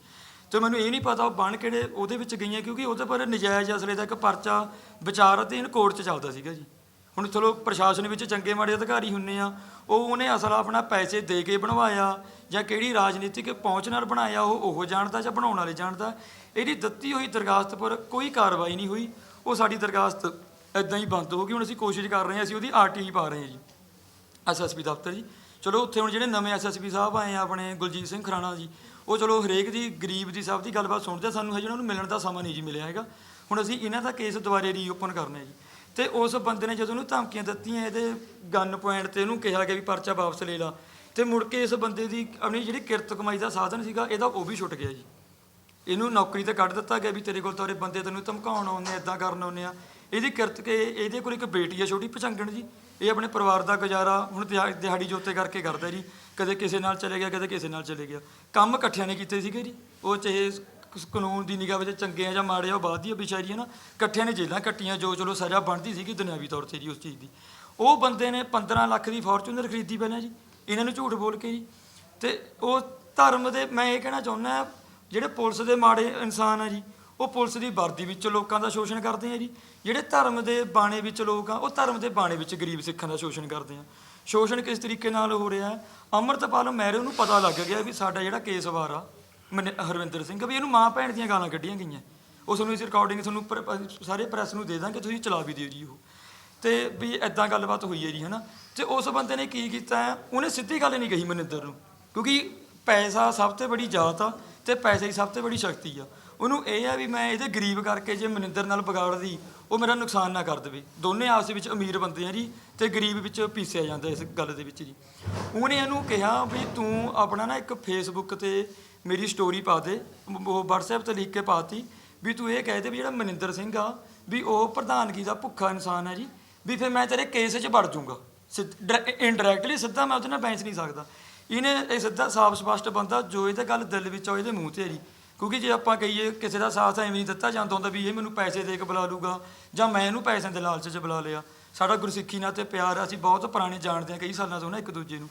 ਤੇ ਮੈਨੂੰ ਇਹ ਨਹੀਂ ਪਤਾ ਉਹ ਬਣ ਕਿਹੜੇ ਉਹਦੇ ਵਿੱਚ ਗਈਆਂ ਕਿਉਂਕਿ ਉਹਦੇ ਪਰ ਨਜਾਇਜ਼ ਅਸਲੇ ਦਾ ਇੱਕ ਪਰਚਾ ਵਿਚਾਰ ਅਧੀਨ ਕੋਰਟ 'ਚ ਚੱਲਦਾ ਸੀਗਾ ਜੀ। ਹੁਣ ਚਲੋ ਪ੍ਰਸ਼ਾਸਨ ਵਿੱਚ ਚੰਗੇ ਮਾੜੇ ਅਧਿਕਾਰੀ ਹੁੰਨੇ ਆ ਉਹ ਉਹਨੇ ਅਸਲ ਆਪਣਾ ਪੈਸੇ ਦੇ ਕੇ ਬਣਵਾਇਆ ਜਾਂ ਕਿਹੜੀ ਰਾਜਨੀਤਿਕ ਪਹੁੰਚ ਨਾਲ ਬਣਾਇਆ ਉਹ ਉਹ ਜਾਣਦਾ ਜਾਂ ਬਣਾਉਣ ਵਾਲੇ ਜਾਣਦਾ ਇਹਦੀ ਦਿੱਤੀ ਹੋਈ ਦਰਖਾਸਤ ਪਰ ਕੋਈ ਕਾਰਵਾਈ ਨਹੀਂ ਹੋਈ ਉਹ ਸਾਡੀ ਦਰਖਾਸਤ ਇਦਾਂ ਹੀ ਬੰਦ ਹੋ ਗਈ ਹੁਣ ਅਸੀਂ ਕੋਸ਼ਿਸ਼ ਕਰ ਰਹੇ ਹਾਂ ਅਸੀਂ ਉਹਦੀ ਆਰਟੀਆਈ ਪਾ ਰਹੇ ਹਾਂ ਜੀ ਐਸਐਸਪੀ ਦਫ਼ਤਰ ਜੀ। ਚਲੋ ਉੱਥੇ ਹੁਣ ਜਿਹੜੇ ਨਵੇਂ ਐਸਐਸਪੀ ਸਾਹਿਬ ਆਏ ਆ ਆਪਣੇ ਗੁਲਜੀਤ ਸਿੰਘ ਖਰਾਣਾ ਜੀ ਉਹ ਚਲੋ ਹਰੇਕ ਦੀ ਗਰੀਬ ਦੀ ਸਭ ਦੀ ਗੱਲਬਾਤ ਸੁਣਦੇ ਆ, ਸਾਨੂੰ ਹਜੇ ਉਹਨਾਂ ਨੂੰ ਮਿਲਣ ਦਾ ਸਮਾਂ ਨਹੀਂ ਜੀ ਮਿਲਿਆ ਹੈਗਾ। ਹੁਣ ਅਸੀਂ ਇਹਨਾਂ ਦਾ ਕੇਸ ਦੁਬਾਰੇ ਰੀਓਪਨ ਕਰਨਾ ਹੈ ਜੀ। ਤੇ ਉਸ ਬੰਦੇ ਨੇ ਜਦੋਂ ਉਹਨੂੰ ਧਮਕੀਆਂ ਦਿੱਤੀਆਂ ਇਹਦੇ ਗਨ ਪੁਆਇੰਟ ਤੇ ਉਹਨੂੰ ਕਿਹਾ ਗਿਆ ਵੀ ਪਰਚਾ ਵਾਪਸ ਲੈ ਲਾ, ਤੇ ਮੁੜ ਕੇ ਇਸ ਬੰਦੇ ਦੀ ਆਪਣੀ ਜਿਹੜੀ ਕਿਰਤ ਕਮਾਈ ਦਾ ਸਾਧਨ ਸੀਗਾ, ਇਹਦਾ ਉਹ ਵੀ ਛੁੱਟ ਗਿਆ ਜੀ। ਇਹਨੂੰ ਨੌਕਰੀ ਤੇ ਕੱਢ ਦਿੱਤਾ ਗਿਆ ਵੀ ਤੇਰੇ ਕੋਲ ਤਾਂ ਬੰਦੇ ਤੈਨੂੰ ਧਮਕਾਉਣ ਆਉਂਦੇ ਆ ਇਦਾਂ ਕਰਨ ਆਉਂਦੇ ਆ। ਇਹਦੀ ਕਿਰਤ ਕੇ ਇਹਦੇ ਕੋਲ ਇੱਕ ਬੇਟੀ ਆ ਛੋਟੀ ਪਚੰਗਣ ਜੀ, ਇਹ ਆਪਣੇ ਪਰਿਵਾਰ ਦਾ ਗੁਜ਼ਾਰਾ ਹੁਣ ਦਿਹਾ- ਦਿਹਾੜੀ ਜੋਤੇ ਕਰਕੇ ਕਰਦਾ ਜੀ। ਕਦੇ ਕਿਸੇ ਨਾਲ ਚਲੇ ਗਿਆ, ਕਦੇ ਕਿਸੇ ਨਾਲ ਚਲੇ ਗਿਆ। ਕੰਮ ਇਕੱਠਿਆਂ ਨੇ ਕੀਤੇ ਸੀਗੇ ਜੀ। ਉਹ ਚਾਹੇ ਕ, ਕਾਨੂੰਨ ਦੀ ਨਿਗਾਹ ਵਿੱਚ ਚੰਗੇ ਆ ਜਾਂ ਮਾੜੇ ਆ ਉਹ ਬਾਅਦ ਦੀ ਵਿਚਾਰੀ ਹੈ ਨਾ ਇਕੱਠਿਆਂ ਨੇ ਜੇਲਾਂ ਕੱਟੀਆਂ ਜੋ ਚਲੋ ਸਜ਼ਾ ਬਣਦੀ ਸੀਗੀ ਦੁਨਿਆਵੀ ਤੌਰ ਤੇ ਜੀ ਉਸ ਚੀਜ਼ ਦੀ। ਉਹ ਬੰਦੇ ਨੇ 15 ਲੱਖ ਦੀ ਫੋਰਚੂਨਰ ਖਰੀਦੀ ਪਹਿਲਾਂ ਜੀ, ਇਹਨਾਂ ਨੂੰ ਝੂਠ ਬੋਲ ਕੇ ਜੀ। ਤੇ ਉਹ ਧਰਮ ਦੇ, ਮੈਂ ਇਹ ਕਹਿਣਾ ਚਾਹੁੰਦਾ ਜਿਹੜੇ ਪੁਲਿਸ ਦੇ ਮਾੜੇ ਇਨਸਾਨ ਆ ਜੀ, ਉਹ ਪੁਲਿਸ ਦੀ ਵਰਦੀ ਵਿੱਚ ਲੋਕਾਂ ਦਾ ਸ਼ੋਸ਼ਣ ਕਰਦੇ ਆ ਜੀ। ਜਿਹੜੇ ਧਰਮ ਦੇ ਬਾਣੇ ਵਿੱਚ ਲੋਕ ਆ, ਉਹ ਧਰਮ ਦੇ ਬਾਣੇ ਵਿੱਚ ਗਰੀਬ ਸਿੱਖਾਂ ਦਾ ਸ਼ੋਸ਼ਣ ਕਰਦੇ ਆ। ਸ਼ੋਸ਼ਣ ਕਿਸ ਤਰੀਕੇ ਨਾਲ ਹੋ ਰਿਹਾ? ਹੈ ਅਮਰਤਪਾਲ ਮਹਿਰੇ ਨੂੰ ਪਤਾ ਲੱਗ ਗਿਆ ਵੀ ਸਾਡਾ ਜਿਹੜਾ ਕੇਸ ਵਾਰ ਆ ਮਨ- ਹਰਵਿੰਦਰ ਸਿੰਘ, ਵੀ ਇਹਨੂੰ ਮਾਂ ਭੈਣ ਦੀਆਂ ਗਾਲਾਂ ਕੱਢੀਆਂ ਗਈਆਂ। ਉਹ ਤੁਹਾਨੂੰ ਇਸ ਰਿਕਾਰਡਿੰਗ ਤੁਹਾਨੂੰ ਪਰ- ਪਰ- ਸਾਰੇ ਪ੍ਰੈਸ ਨੂੰ ਦੇ ਦਾਂਗੇ, ਤੁਸੀਂ ਚਲਾ ਵੀ ਦਿਓ ਜੀ ਉਹ। ਤੇ ਵੀ ਐਦਾਂ ਗੱਲਬਾਤ ਹੋਈ ਹੈ ਜੀ, ਹਨਾ? ਤੇ ਉਸ ਬੰਦੇ ਨੇ ਕੀ ਕੀਤਾ ਹੈ? ਉਹਨੇ ਸਿੱਧੀ ਗੱਲ ਨਹੀਂ ਕਹੀ ਮਨਿੰਦਰ ਨੂੰ, ਕਿਉਂਕਿ ਪੈਸਾ ਸਭ ਤੋਂ ਬੜੀ ਜਾਤ ਆ ਤੇ ਪੈਸੇ ਹੀ ਸਭ ਤੋਂ ਬੜੀ ਸ਼ਕਤੀ ਆ। ਉਹਨੂੰ ਇਹ ਆ ਵੀ ਮੈਂ ਇਹਦੇ ਗਰੀਬ ਕਰਕੇ ਜੇ ਮਨਿੰਦਰ ਨਾਲ ਵਿਗਾੜਦੀ, ਉਹ ਮੇਰਾ ਨੁਕਸਾਨ ਨਾ ਕਰ ਦੇਵੇ। ਦੋਨੇ ਆਪਸ ਵਿੱਚ ਅਮੀਰ ਬੰਦੇ ਆ ਜੀ ਤੇ ਗਰੀਬ ਵਿੱਚ ਪੀਸਿਆ ਜਾਂਦਾ ਇਸ ਗੱਲ ਦੇ ਵਿੱਚ ਜੀ। ਉਹਨੇ ਇਹਨੂੰ ਕਿਹਾ ਵੀ ਤੂੰ ਆਪਣਾ ਨਾ ਇੱਕ ਫੇਸਬੁੱਕ ਤੇ ਮੇਰੀ ਸਟੋਰੀ ਪਾ ਦੇ। ਉਹ WhatsApp ਤੇ ਲਿਖ ਕੇ ਪਾਤੀ ਵੀ ਤੂੰ ਇਹ ਕਹਿ ਦੇ ਵੀ ਜਿਹੜਾ ਮਨਿੰਦਰ ਸਿੰਘ ਆ, ਵੀ ਉਹ ਪ੍ਰਧਾਨਗੀ ਦਾ ਭੁੱਖਾ ਇਨਸਾਨ ਹੈ ਜੀ। ਵੀ ਫਿਰ ਮੈਂ ਤੇਰੇ ਕੇਸ 'ਚ ਵੜ ਜਾਊਂਗਾ। ਇਨਡਾਇਰੈਕਟਲੀ ਸਿੱਧਾ ਮੈਂ ਉਹਦੇ ਨਾਲ ਬੈਂਚ ਨਹੀਂ ਸਕਦਾ। ਇਹਨੇ ਇਹ ਸਿੱਧਾ ਸਾਫ਼ ਸਪਸ਼ਟ ਬੰਦਾ ਜੋ ਇਹਦੇ ਗੱਲ ਦਿਲ ਵਿੱਚ ਆ ਇਹਦੇ ਮੂੰਹ ਤੇ ਹੈ ਜੀ। ਕਿਉਂਕਿ ਜੇ ਆਪਾਂ ਕਹੀਏ ਕਿਸੇ ਦਾ ਸਾਥ ਐਵੇਂ ਨਹੀਂ ਦਿੱਤਾ ਜਾਂਦਾ ਹੁੰਦਾ ਵੀ ਇਹ ਮੈਨੂੰ ਪੈਸੇ ਦੇ ਕੇ ਬੁਲਾ ਲੂਗਾ ਜਾਂ ਮੈਂ ਇਹਨੂੰ ਪੈਸਿਆਂ ਦੇ ਲਾਲਚ 'ਚ ਬੁਲਾ ਲਿਆ। ਸਾਡਾ ਗੁਰਸਿੱਖੀ ਨਾਲ ਤੇ ਪਿਆਰ ਅਸੀਂ ਬਹੁਤ ਪੁਰਾਣੇ ਜਾਣਦੇ ਹਾਂ ਕਈ ਸਾਲਾਂ ਤੋਂ ਨਾ ਇੱਕ ਦੂਜੇ ਨੂੰ।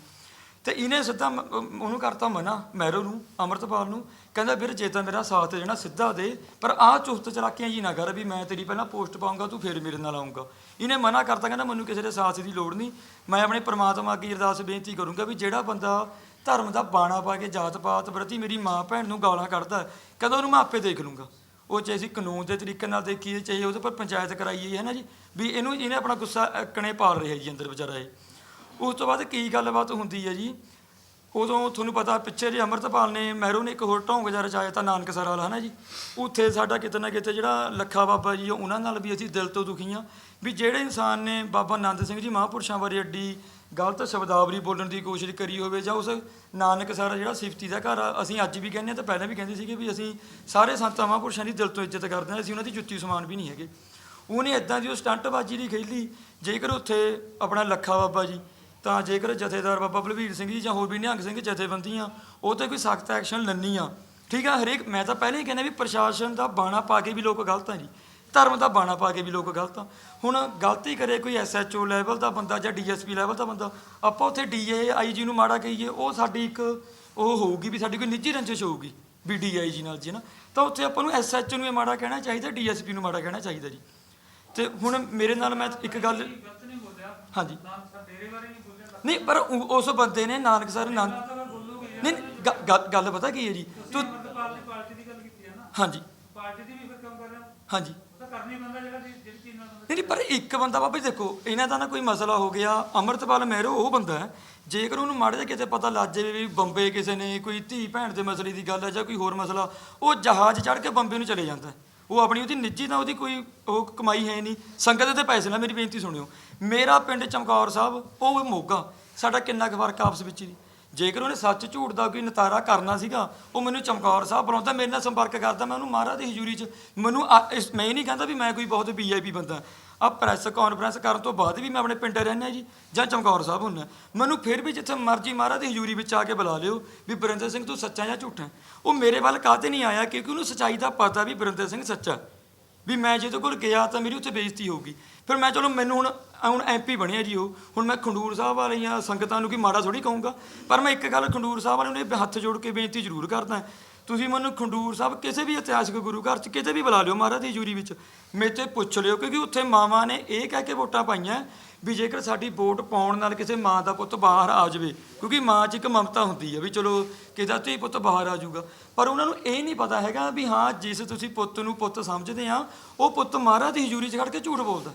ਤੇ ਇਹਨੇ ਸਿੱਧਾ ਮ- ਉਹਨੂੰ ਕਰਤਾ ਮਨਾ ਮੈਰੋ ਨੂੰ ਅਮਰਤਪਾਲ ਨੂੰ। ਕਹਿੰਦਾ ਵੀਰ ਜੇ ਤਾਂ ਮੇਰਾ ਸਾਥ ਦੇਣਾ ਸਿੱਧਾ ਦੇ। ਪਰ ਆਹ ਚੁਸਤ ਚਲਾਕੀਆਂ ਜੀ ਨਾ ਕਰ ਵੀ ਮੈਂ ਤੇਰੀ ਪਹਿਲਾਂ ਪੋਸਟ ਪਾਉਂਗਾ ਤੂੰ ਫਿਰ ਮੇਰੇ ਨਾਲ ਆਉਂਗਾ ਇਹਨੇ ਮਨਾ ਕਰਤਾ ਕਹਿੰਦਾ ਮੈਨੂੰ ਕਿਸੇ ਦੇ ਸਾਥ ਦੀ ਲੋੜ ਨਹੀਂ। ਮੈਂ ਆਪਣੇ ਪ੍ਰਮਾਤਮਾ ਅੱਗੇ ਅਰਦਾਸ ਬੇਨਤੀ ਕਰੂੰਗਾ ਵੀ ਜਿਹੜਾ ਬੰਦਾ ਧਰਮ ਦਾ ਬਾਣਾ ਪਾ ਕੇ ਜਾਤ ਪਾਤ ਪ੍ਰਤੀ ਮੇਰੀ ਮਾਂ ਭੈਣ ਨੂੰ ਗਾਲਾਂ ਕੱਢਦਾ ਹੈ, ਕਹਿੰਦਾ ਉਹਨੂੰ ਮੈਂ ਆਪੇ ਦੇਖ ਲੂੰਗਾ। ਉਹ ਚਾਹੇ ਅਸੀਂ ਕਾਨੂੰਨ ਦੇ ਤਰੀਕੇ ਨਾਲ ਦੇਖੀਏ ਚਾਹੇ ਉਹਦੇ ਪਰ ਪੰਚਾਇਤ ਕਰਾਈਏ ਹੈ ਨਾ ਜੀ? ਵੀ ਇਹਨੂੰ ਇਹਨੇ ਆਪਣਾ ਗੁੱਸਾ ਅਕਣੇ ਪਾਲ ਰਿਹਾ ਜੀ ਅੰਦਰ ਵਿਚਾਰਾ ਇਹ। ਉਸ ਤੋਂ ਬਾਅਦ ਕੀ ਗੱਲਬਾਤ ਹੁੰਦੀ ਹੈ ਜੀ? ਉਦੋਂ ਤੁਹਾਨੂੰ ਪਤਾ ਪਿੱਛੇ ਜੇ ਅਮਰਤਪਾਲ ਨੇ, ਮਹਿਰੂ ਨੇ ਇੱਕ ਹੋਰ ਢੌਂਗ ਜਿਹਾ ਰਚਾਇਆ ਤਾਂ ਨਾਨਕਸਰ ਵਾਲਾ ਹੈ ਨਾ ਜੀ? ਉੱਥੇ ਸਾਡਾ ਕਿਤੇ ਨਾ ਕਿਤੇ ਜਿਹੜਾ ਲੱਖਾ ਬਾਬਾ ਜੀ ਉਹਨਾਂ ਨਾਲ ਵੀ ਅਸੀਂ ਦਿਲ ਤੋਂ ਦੁਖੀ ਹਾਂ ਵੀ ਜਿਹੜੇ ਇਨਸਾਨ ਨੇ ਬਾਬਾ ਆਨੰਦ ਸਿੰਘ ਜੀ ਮਹਾਂਪੁਰਸ਼ਾਂ ਬਾਰੇ ਐਡੀ ਗਲਤ ਸ਼ਬਦਾਵਲੀ ਬੋਲਣ ਦੀ ਕੋਸ਼ਿਸ਼ ਕਰੀ ਹੋਵੇ ਜਾਂ ਉਸ ਨਾਨਕਸਰ ਜਿਹੜਾ ਸਿਫਤੀ ਦਾ ਘਰ ਆ, ਅਸੀਂ ਅੱਜ ਵੀ ਕਹਿੰਦੇ ਹਾਂ ਤਾਂ ਪਹਿਲਾਂ ਵੀ ਕਹਿੰਦੇ ਸੀਗੇ ਵੀ ਅਸੀਂ ਸਾਰੇ ਸੰਤਾਂ ਮਹਾਂਪੁਰਸ਼ਾਂ ਦੀ ਦਿਲ ਤੋਂ ਇੱਜ਼ਤ ਕਰਦੇ ਹਾਂ, ਅਸੀਂ ਉਹਨਾਂ ਦੀ ਜੁੱਤੀ ਸਮਾਨ ਵੀ ਨਹੀਂ ਹੈਗੇ। ਉਹਨੇ ਇਦਾਂ ਦੀ ਉਹ ਸਟੰਟਬਾਜ਼ੀ ਦੀ ਖੇਲੀ, ਜੇਕਰ ਉੱਥੇ ਆਪਣਾ ਲੱਖਾ ਬਾਬਾ ਜੀ ਤਾਂ ਜੇਕਰ ਜਥੇਦਾਰ ਬਾਬਾ ਬਲਵੀਰ ਸਿੰਘ ਜੀ ਜਾਂ ਹੋਰ ਵੀ ਨਿਹੰਗ ਸਿੰਘ ਜਥੇਬੰਦੀਆਂ ਉਹ ਤੇ ਕੋਈ ਸਖਤ ਐਕਸ਼ਨ ਲੈਣੀ ਆ ਠੀਕ ਆ ਹਰੇਕ ਮੈਂ ਤਾਂ ਪਹਿਲਾਂ ਹੀ ਕਹਿੰਦਾ ਵੀ ਪ੍ਰਸ਼ਾਸਨ ਦਾ ਬਾਣਾ ਪਾ ਕੇ ਵੀ ਲੋਕ ਗਲਤ ਆ ਜੀ। ਧਰਮ ਦਾ ਬਾਣਾ ਪਾ ਕੇ ਵੀ ਲੋਕ ਗਲਤ ਆ। ਹੁਣ ਗਲਤੀ ਕਰੇ ਕੋਈ ਐਸਐਚਓ ਲੈਵਲ ਦਾ ਬੰਦਾ ਜਾਂ ਡੀਐਸਪੀ ਲੈਵਲ ਦਾ ਬੰਦਾ ਆਪਾਂ ਉੱਥੇ ਡੀਏ ਆਈਜੀ ਨੂੰ ਮਾੜਾ ਕਹੀਏ ਉਹ ਸਾਡੀ ਇੱਕ ਉਹ ਹੋਊਗੀ ਵੀ ਸਾਡੀ ਕੋਈ ਨਿੱਜੀ ਰੰਜਿਸ਼ ਹੋਊਗੀ ਵੀ ਡੀਆਈਜੀ ਨਾਲ ਜੀ ਨਾ। ਤਾਂ ਉੱਥੇ ਆਪਾਂ ਨੂੰ ਐਸਐਚਓ ਨੂੰ ਇਹ ਮਾੜਾ ਕਹਿਣਾ ਚਾਹੀਦਾ ਡੀਐਸਪੀ ਨੂੰ ਮਾੜਾ ਕਹਿਣਾ ਚਾਹੀਦਾ ਜੀ। ਤੇ ਹੁਣ ਮੇਰੇ ਨਾਲ ਮੈਂ ਇੱਕ ਗੱਲ ਹਾਂਜੀ। ਨਹੀਂ ਪਰ ਉਸ ਬੰਦੇ ਨੇ ਨਾਨਕ ਸਰ ਬੋਲੂਗੀ ਨਹੀਂ ਨਹੀਂ, ਗ- ਗੱਲ- ਗੱਲ ਪਤਾ ਕੀ ਹੈ ਜੀ? ਤੂੰ ਪਾਰਟੀ ਦੀ ਗੱਲ ਕੀਤੀ ਹੈ ਨਾ? ਹਾਂਜੀ। ਪਾਰਟੀ ਦੀ ਵੀ ਫਿਰ ਕੰਮ ਕਰ ਰਹੇ ਹੋ? ਹਾਂਜੀ। ਉਹ ਤਾਂ ਕਰਨੀ ਬੰਦਾ ਜਿਹੜਾ ਜੀ- ਜਿਹੜੀ ਚੀਜ਼ ਨਾਲ ਬੰਦਾ ਨਹੀਂ ਨਹੀਂ, ਪਰ ਇੱਕ ਬੰਦਾ ਬਾਬਾ ਜੀ ਦੇਖੋ ਇਹਨਾਂ ਦਾ ਨਾ ਕੋਈ ਮਸਲਾ ਹੋ ਗਿਆ। ਅਮਰਤਪਾਲ ਮਹਿਰੋ ਉਹ ਬੰਦਾ ਹੈ। ਜੇਕਰ ਉਹਨੂੰ ਮਾੜੇ ਜਿਹਾ ਕਿਤੇ ਪਤਾ ਲੱਗ ਜਾਵੇ ਵੀ ਬੰਬੇ ਕਿਸੇ ਨੇ ਕੋਈ ਧੀ ਭੈਣ ਦੇ ਮਸਲੇ ਦੀ ਗੱਲ ਹੈ ਜਾਂ ਕੋਈ ਹੋਰ ਮਸਲਾ ਉਹ ਜਹਾਜ਼ ਚੜ੍ਹ ਕੇ ਬੰਬੇ ਨੂੰ ਚਲੇ ਜਾਂਦਾ ਹੈ। ਉਹ ਆਪਣੀ ਉਹਦੀ ਨਿੱਜੀ ਤਾਂ ਉਹਦੀ ਕੋਈ ਉਹ ਕਮਾਈ ਹੈ ਨਹੀਂ। ਸੰਗਤ ਦੇ ਪੈਸੇ ਨਾਲ ਮੇਰੀ ਬੇਨਤੀ ਸੁਣਿਓ। ਮੇਰਾ ਪਿੰਡ ਚਮਕੌਰ ਸਾਹਿਬ, ਉਹ ਮੋਗਾ। ਸਾਡਾ ਕਿੰਨਾ ਕੁ ਫ਼ਰਕ ਆਪਸ ਵਿੱਚ ਜੀ ਜੇਕਰ ਉਹਨੇ ਸੱਚ ਝੂਠ ਦਾ ਕੋਈ ਨਤਾਰਾ ਕਰਨਾ ਸੀਗਾ, ਉਹ ਮੈਨੂੰ ਚਮਕੌਰ ਸਾਹਿਬ ਬੁਲਾਉਂਦਾ ਮੇਰੇ ਨਾਲ ਸੰਪਰਕ ਕਰਦਾ, ਮੈਂ ਉਹਨੂੰ ਮਹਾਰਾਜ ਦੀ ਹਜ਼ੂਰੀ 'ਚ ਮੈਨੂੰ ਆ- ਇਸ- ਮੈਂ ਇਹ ਨਹੀਂ ਕਹਿੰਦਾ ਵੀ ਮੈਂ ਕੋਈ ਬਹੁਤ ਵੀਆਈਪੀ ਬੰਦਾ। ਆ ਪ੍ਰੈਸ ਕਾਨਫਰੰਸ ਕਰਨ ਤੋਂ ਬਾਅਦ ਵੀ ਮੈਂ ਆਪਣੇ ਪਿੰਡ ਰਹਿਣਾ ਜੀ, ਜਾਂ ਚਮਕੌਰ ਸਾਹਿਬ ਹੁੰਨਾ ਮੈਨੂੰ ਫਿਰ ਵੀ ਜਿੱਥੇ ਮਰਜ਼ੀ ਮਹਾਰਾਜ ਦੀ ਹਜ਼ੂਰੀ ਵਿੱਚ ਆ ਕੇ ਬੁਲਾ ਲਿਓ ਵੀ ਬਰਿੰਦਰ ਸਿੰਘ ਤੂੰ ਸੱਚਾ ਜਾਂ ਝੂਠਾ? ਉਹ ਮੇਰੇ ਵੱਲ ਕਾਹਤੇ ਨਹੀਂ ਆਇਆ, ਕਿਉਂਕਿ ਉਹਨੂੰ ਸੱਚਾਈ ਦਾ ਪਤਾ ਵੀ ਬਰਿੰਦਰ ਸਿੰਘ ਸੱਚਾ। ਵੀ ਮੈਂ ਜਿਹਦੇ ਕੋਲ ਗਿਆ ਤਾਂ ਮੇਰੀ ਉੱਥੇ ਬੇਇੱਜ਼ਤੀ ਹੋਊਗੀ ਫਿਰ ਮੈਂ ਚਲੋ ਮੈਨੂੰ ਹੁਣ ਹੁਣ ਐਮਪੀ ਬਣਿਆ ਜੀ ਉਹ। ਹੁਣ ਮੈਂ ਖੰਡੂਰ ਸਾਹਿਬ ਵਾਲੀਆਂ ਸੰਗਤਾਂ ਨੂੰ ਕੀ ਮਾੜਾ ਥੋੜੀ ਕਹੂੰਗਾ। ਪਰ ਮੈਂ ਇੱਕ ਗੱਲ ਖੰਡੂਰ ਸਾਹਿਬ ਵਾਲਿਆਂ ਨੂੰ ਹੱਥ ਜੋੜ ਕੇ ਬੇਨਤੀ ਜ਼ਰੂਰ ਕਰਦਾ। ਤੁਸੀਂ ਮੈਨੂੰ ਖੰਡੂਰ ਸਾਹਿਬ ਕਿਸੇ ਵੀ ਇਤਿਹਾਸਕ ਗੁਰੂ ਘਰ 'ਚ ਕਿਤੇ ਵੀ ਬੁਲਾ ਲਿਓ ਮਹਾਰਾਜ ਦੀ ਜੂਰੀ ਵਿੱਚ। ਮੇਰੇ ਤੇ ਪੁੱਛ ਲਿਓ ਕਿਉਂਕਿ ਉੱਥੇ ਮਾਵਾਂ ਨੇ ਇਹ ਕਹਿ ਕੇ ਵੋਟਾਂ ਪਾਈਆਂ। ਵੀ ਜੇਕਰ ਸਾਡੀ ਵੋਟ ਪਾਉਣ ਨਾਲ ਕਿਸੇ ਮਾਂ ਦਾ ਪੁੱਤ ਬਾਹਰ ਆ ਜਾਵੇ, ਕਿਉਂਕਿ ਮਾਂ 'ਚ ਇੱਕ ਮਮਤਾ ਹੁੰਦੀ ਹੈ ਵੀ ਚਲੋ ਕਿਦਾ ਧੀ ਪੁੱਤ ਬਾਹਰ ਆ ਜਾਊਗਾ। ਪਰ ਉਹਨਾਂ ਨੂੰ ਇਹ ਨਹੀਂ ਪਤਾ ਹੈਗਾ ਵੀ ਹਾਂ, ਜਿਸ ਤੁਸੀਂ ਪੁੱਤ ਨੂੰ ਪੁੱਤ ਸਮਝਦੇ ਆ, ਉਹ ਪੁੱਤ ਮਹਾਰਾਜ ਦੀ ਹਜ਼ੂਰੀ 'ਚ ਖੜ ਕੇ ਝੂਠ ਬੋਲਦਾ।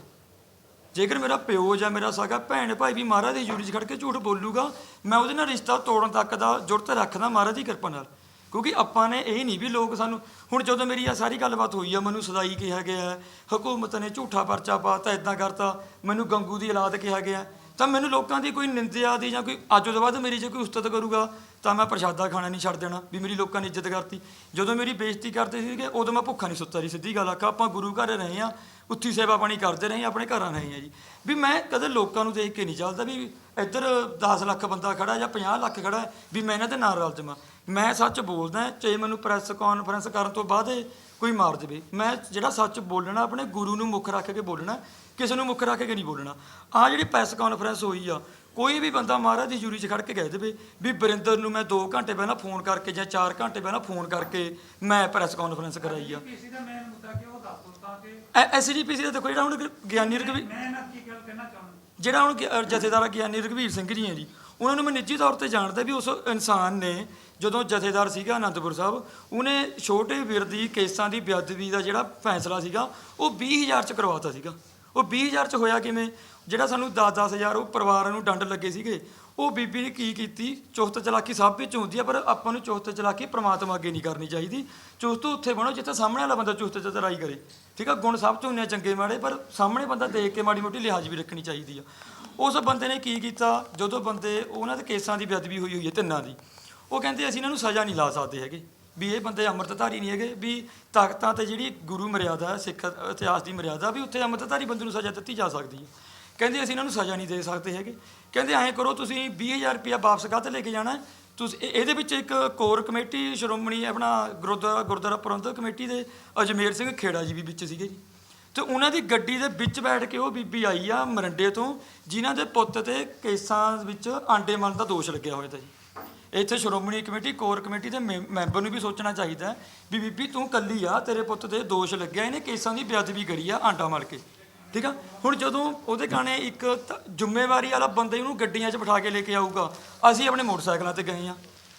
ਜੇਕਰ ਮੇਰਾ ਪਿਓ ਜਾਂ ਮੇਰਾ ਸਗਾ ਭੈਣ ਭਾਈ ਵੀ ਮਹਾਰਾਜ ਦੀ ਹਜ਼ੂਰੀ 'ਚ ਖੜ ਕੇ ਝੂਠ ਬੋਲੂਗਾ, ਮੈਂ ਉਹਦੇ ਨਾਲ ਰਿਸ਼ਤਾ ਤੋੜਨ ਤੱਕ ਦਾ ਜੁਰਤ ਰੱਖਦਾ ਮਹਾਰਾਜ ਦੀ ਕਿਰਪਾ ਨਾਲ। ਕਿਉਂਕਿ ਆਪਾਂ ਨੇ ਇਹ ਨਹੀਂ ਵੀ ਲੋਕ ਸਾਨੂੰ ਹੁਣ ਜਦੋਂ ਮੇਰੀ ਆ ਸਾਰੀ ਗੱਲਬਾਤ ਹੋਈ ਆ ਮੈਨੂੰ ਸਦਾਈ ਕਿਹਾ ਗਿਆ ਹੈ, ਹਕੂਮਤ ਨੇ ਝੂਠਾ ਪਰਚਾ ਪਾਤਾ ਇਦਾਂ ਕਰਤਾ ਮੈਨੂੰ ਗੰਗੂ ਦੀ ਔਲਾਦ ਕਿਹਾ ਗਿਆ ਤਾਂ ਮੈਨੂੰ ਲੋਕਾਂ ਦੀ ਕੋਈ ਨਿੰਦਿਆ ਦੀ ਜਾਂ ਕੋਈ ਅੱਜ ਤੋਂ ਬਾਅਦ ਮੇਰੀ ਜੇ ਕੋਈ ਉਸਤਤ ਕਰੂਗਾ ਤਾਂ ਮੈਂ ਪ੍ਰਸ਼ਾਦਾ ਖਾਣਾ ਨਹੀਂ ਛੱਡ ਦੇਣਾ ਵੀ ਮੇਰੀ ਲੋਕਾਂ ਨੇ ਇੱਜ਼ਤ ਕਰਤੀ। ਜਦੋਂ ਮੇਰੀ ਬੇਇੱਜ਼ਤੀ ਕਰਦੇ ਸੀਗੇ ਉਦੋਂ ਮੈਂ ਭੁੱਖਾ ਨਹੀਂ ਸੁੱਤਾ ਜੀ ਸਿੱਧੀ ਗੱਲ ਆਖਾ ਆਪਾਂ ਗੁਰੂ ਘਰ ਰਹੇ ਆ ਉੱਥੀ ਸੇਵਾ ਪਾਣੀ ਕਰਦੇ ਰਹੇ ਆਪਣੇ ਘਰਾਂ ਰਹੇ ਆ ਜੀ। ਵੀ ਮੈਂ ਕਦੇ ਲੋਕਾਂ ਨੂੰ ਦੇਖ ਕੇ ਨਹੀਂ ਚੱਲਦਾ ਵੀ ਇੱਧਰ 10 ਲੱਖ ਬੰਦਾ ਖੜਾ ਜਾਂ 50 ਲੱਖ ਖੜਾ ਵੀ ਮੈਂ ਇਹਨਾਂ ਦੇ ਨਾਲ ਰਲ ਜਾਵਾਂ। ਮੈਂ ਸੱਚ ਬੋਲਦਾ ਚਾਹੇ ਮੈਨੂੰ ਪ੍ਰੈਸ ਕਾਨਫਰੰਸ ਕਰਨ ਤੋਂ ਬਾਅਦ ਕੋਈ ਮਾਰ ਦੇਵੇ ਮੈਂ ਜਿਹੜਾ ਸੱਚ ਬੋਲਣਾ ਆਪਣੇ ਗੁਰੂ ਨੂੰ ਮੁੱਖ ਰੱਖ ਕੇ ਬੋਲਣਾ ਕਿਸੇ ਨੂੰ ਮੁੱਖ ਰੱਖ ਕੇ ਨਹੀਂ ਬੋਲਣਾ। ਆ ਜਿਹੜੀ ਪ੍ਰੈਸ ਕਾਨਫਰੰਸ ਹੋਈ ਆ ਕੋਈ ਵੀ ਬੰਦਾ ਮਹਾਰਾਜ ਦੀ ਜੂਰੀ 'ਚ ਖੜ ਕੇ ਕਹਿ ਦੇਵੇ ਵੀ ਬਰਿੰਦਰ ਨੂੰ ਮੈਂ 2 ਘੰਟੇ ਪਹਿਲਾਂ ਫੋਨ ਕਰਕੇ ਜਾਂ 4 ਘੰਟੇ ਪਹਿਲਾਂ ਫੋਨ ਕਰਕੇ ਮੈਂ ਪ੍ਰੈਸ ਕਾਨਫਰੰਸ ਕਰਾਈ ਆ। ਪੀਸੀ ਦਾ ਮੇਨ ਮੁੱਦਾ ਕਿ ਉਹ ਦੱਸ ਦੋ ਤਾਂ ਕਿ ਐਸਜੀਪੀਸੀ ਦਾ ਦੇਖੋ ਜਿਹੜਾ ਹੁਣ ਗਿਆਨੀ ਰਘਵੀਰ ਮੈਂ ਨਾ ਕੀ ਗੱਲ ਕਹਿਣਾ ਚਾਹੁੰਦਾ? ਜਿਹੜਾ ਹੁਣ ਜਥੇਦਾਰ ਗਿਆਨੀ ਰਘਵੀਰ ਸਿੰਘ ਜੀ ਹੈ ਜੀ ਉਹਨਾਂ ਨੂੰ ਮੈਂ ਨਿੱਜੀ ਤੌਰ ਤੇ ਜਾਣਦਾ ਵੀ ਉਸ ਇਨਸਾਨ ਨੇ ਜਦੋਂ ਜਥੇਦਾਰ ਸੀਗਾ ਅਨੰਦਪੁਰ ਸਾਹਿਬ, ਉਹਨੇ ਛੋਟੇ ਵੀਰ ਦੀ ਕੇਸਾਂ ਦੀ ਬੇਅਦਬੀ ਦਾ ਜਿਹੜਾ ਫੈਸਲਾ ਸੀਗਾ, ਉਹ 20000 ਚ ਕਰਵਾਤਾ ਸੀਗਾ। ਉਹ 20000 ਚ ਹੋਇਆ ਕਿਵੇਂ? ਜਿਹੜਾ ਸਾਨੂੰ 10-10000 ਉਹ ਪਰਿਵਾਰਾਂ ਨੂੰ ਡੰਡ ਲੱਗੇ ਸੀਗੇ, ਉਹ ਬੀਬੀ ਨੇ ਕੀ ਕੀਤੀ? ਚੁਸਤ ਚਲਾਕੀ ਸਭ ਵਿੱਚ ਹੁੰਦੀ ਆ, ਪਰ ਆਪਾਂ ਨੂੰ ਚੁਸਤ ਚਲਾਕੀ ਪ੍ਰਮਾਤਮਾ ਅੱਗੇ ਨਹੀਂ ਕਰਨੀ ਚਾਹੀਦੀ। ਚੁਸਤ ਉੱਥੇ ਬਣੋ, ਜਿੱਥੇ ਸਾਹਮਣੇ ਵਾਲਾ ਬੰਦਾ ਚੁਸਤ ਚ ਕਰੇ। ਠੀਕ ਆ, ਗੁਣ ਸਭ ਚ ਹੁੰਦੇ ਆ ਚੰਗੇ ਮਾੜੇ, ਪਰ ਸਾਹਮਣੇ ਬੰਦਾ ਦੇਖ ਕੇ ਮਾੜੀ ਮੋਟੀ ਲਿਹਾਜ਼ ਵੀ ਰੱਖਣੀ ਚਾਹੀਦੀ ਆ। ਉਸ ਬੰਦੇ ਨੇ ਕੀ ਕੀਤਾ? ਜਦੋਂ ਬੰਦੇ, ਉਹਨਾਂ ਦੇ ਕੇਸਾਂ ਦੀ ਬੇਅਦਬੀ ਹੋਈ ਹੋਈ ਹੈ ਤਿੰਨਾਂ ਦੀ। ਉਹ ਕਹਿੰਦੇ, ਅਸੀਂ ਇਹਨਾਂ ਨੂੰ ਸਜ਼ਾ ਨਹੀਂ ਲਾ ਸਕਦੇ ਹੈਗੇ। ਵੀ ਇਹ ਬੰਦੇ ਅੰਮ੍ਰਿਤਧਾਰੀ ਨਹੀਂ ਹੈਗੇ, ਵੀ ਤਾਕਤਾਂ ਤੇ ਜਿਹੜੀ ਗੁਰੂ ਮਰਿਆਦਾ ਸਿੱਖ ਇਤਿਹਾਸ ਦੀ ਮਰਿਆਦਾ, ਵੀ ਉੱਥੇ ਅੰਮ੍ਰਿਤਧਾਰੀ ਬੰਦੇ ਨੂੰ ਸਜ਼ਾ ਦਿੱਤੀ ਜਾ ਸਕਦੀ ਹੈ। ਕਹਿੰਦੇ, ਅਸੀਂ ਇਹਨਾਂ ਨੂੰ ਸਜ਼ਾ ਨਹੀਂ ਦੇ ਸਕਦੇ ਹੈਗੇ। ਕਹਿੰਦੇ, ਐਂ ਕਰੋ, ਤੁਸੀਂ 20000 ਰੁਪਇਆ ਵਾਪਸ ਕਾਹਤੇ ਲੈ ਕੇ ਜਾਣਾ ਤੁਸੀਂ ਇਹਦੇ ਵਿੱਚ ਇੱਕ ਕੋਰ ਕਮੇਟੀ ਸ਼੍ਰੋਮਣੀ ਆਪਣਾ ਗੁਰਦੁਆਰਾ ਗੁਰਦੁਆਰਾ ਪ੍ਰਬੰਧਕ ਕਮੇਟੀ ਦੇ ਅਜਮੇਰ ਸਿੰਘ ਖੇੜਾ ਜੀ ਵੀ ਵਿੱਚ ਸੀਗੇ ਜੀ। ਤੇ ਉਹਨਾਂ ਦੀ ਗੱਡੀ ਦੇ ਵਿੱਚ ਬੈਠ ਕੇ ਉਹ ਬੀਬੀ ਆਈ ਆ ਮਰੰਡੇ ਤੋਂ, ਜਿਨ੍ਹਾਂ ਦੇ ਪੁੱਤ ਤੇ ਕੇਸਾਂ ਵਿੱਚ ਆਂਡੇ ਮਨ ਦਾ ਦੋਸ਼ ਲੱਗਿਆ ਹੋਇਆ ਤਾ ਜੀ। ਇੱਥੇ ਸ਼੍ਰੋਮਣੀ ਕਮੇਟੀ, ਕੋਰ ਕਮੇਟੀ ਦੇ ਮੈਂ- ਮੈਂਬਰ ਨੂੰ ਵੀ ਸੋਚਣਾ ਚਾਹੀਦਾ ਵੀ ਬੀਬੀ ਤੂੰ ਕੱਲੀ ਆ, ਤੇਰੇ ਪੁੱਤ ਤੇ ਦੋਸ਼ ਲੱਗਿਆ, ਇਹਨੇ ਕੇਸਾਂ ਦੀ ਬੇਅਦਬੀ ਕਰੀ ਆ ਆਂਡਾ ਮਲ ਕੇ। ਠੀਕ ਆ? ਹੁਣ ਜਦੋਂ ਉਹਦੇ ਗਾਣੇ ਇੱਕ ਤ- ਜ਼ਿੰਮੇਵਾਰੀ ਵਾਲਾ ਬੰਦਾ ਉਹਨੂੰ ਗੱਡੀਆਂ 'ਚ ਬਿਠਾ ਕੇ ਲੈ ਕੇ ਆਊਗਾ, ਅਸੀਂ ਆਪਣੇ ਮੋਟਰਸਾਈਕਲਾਂ ਤੇ ਗਏ ਆ।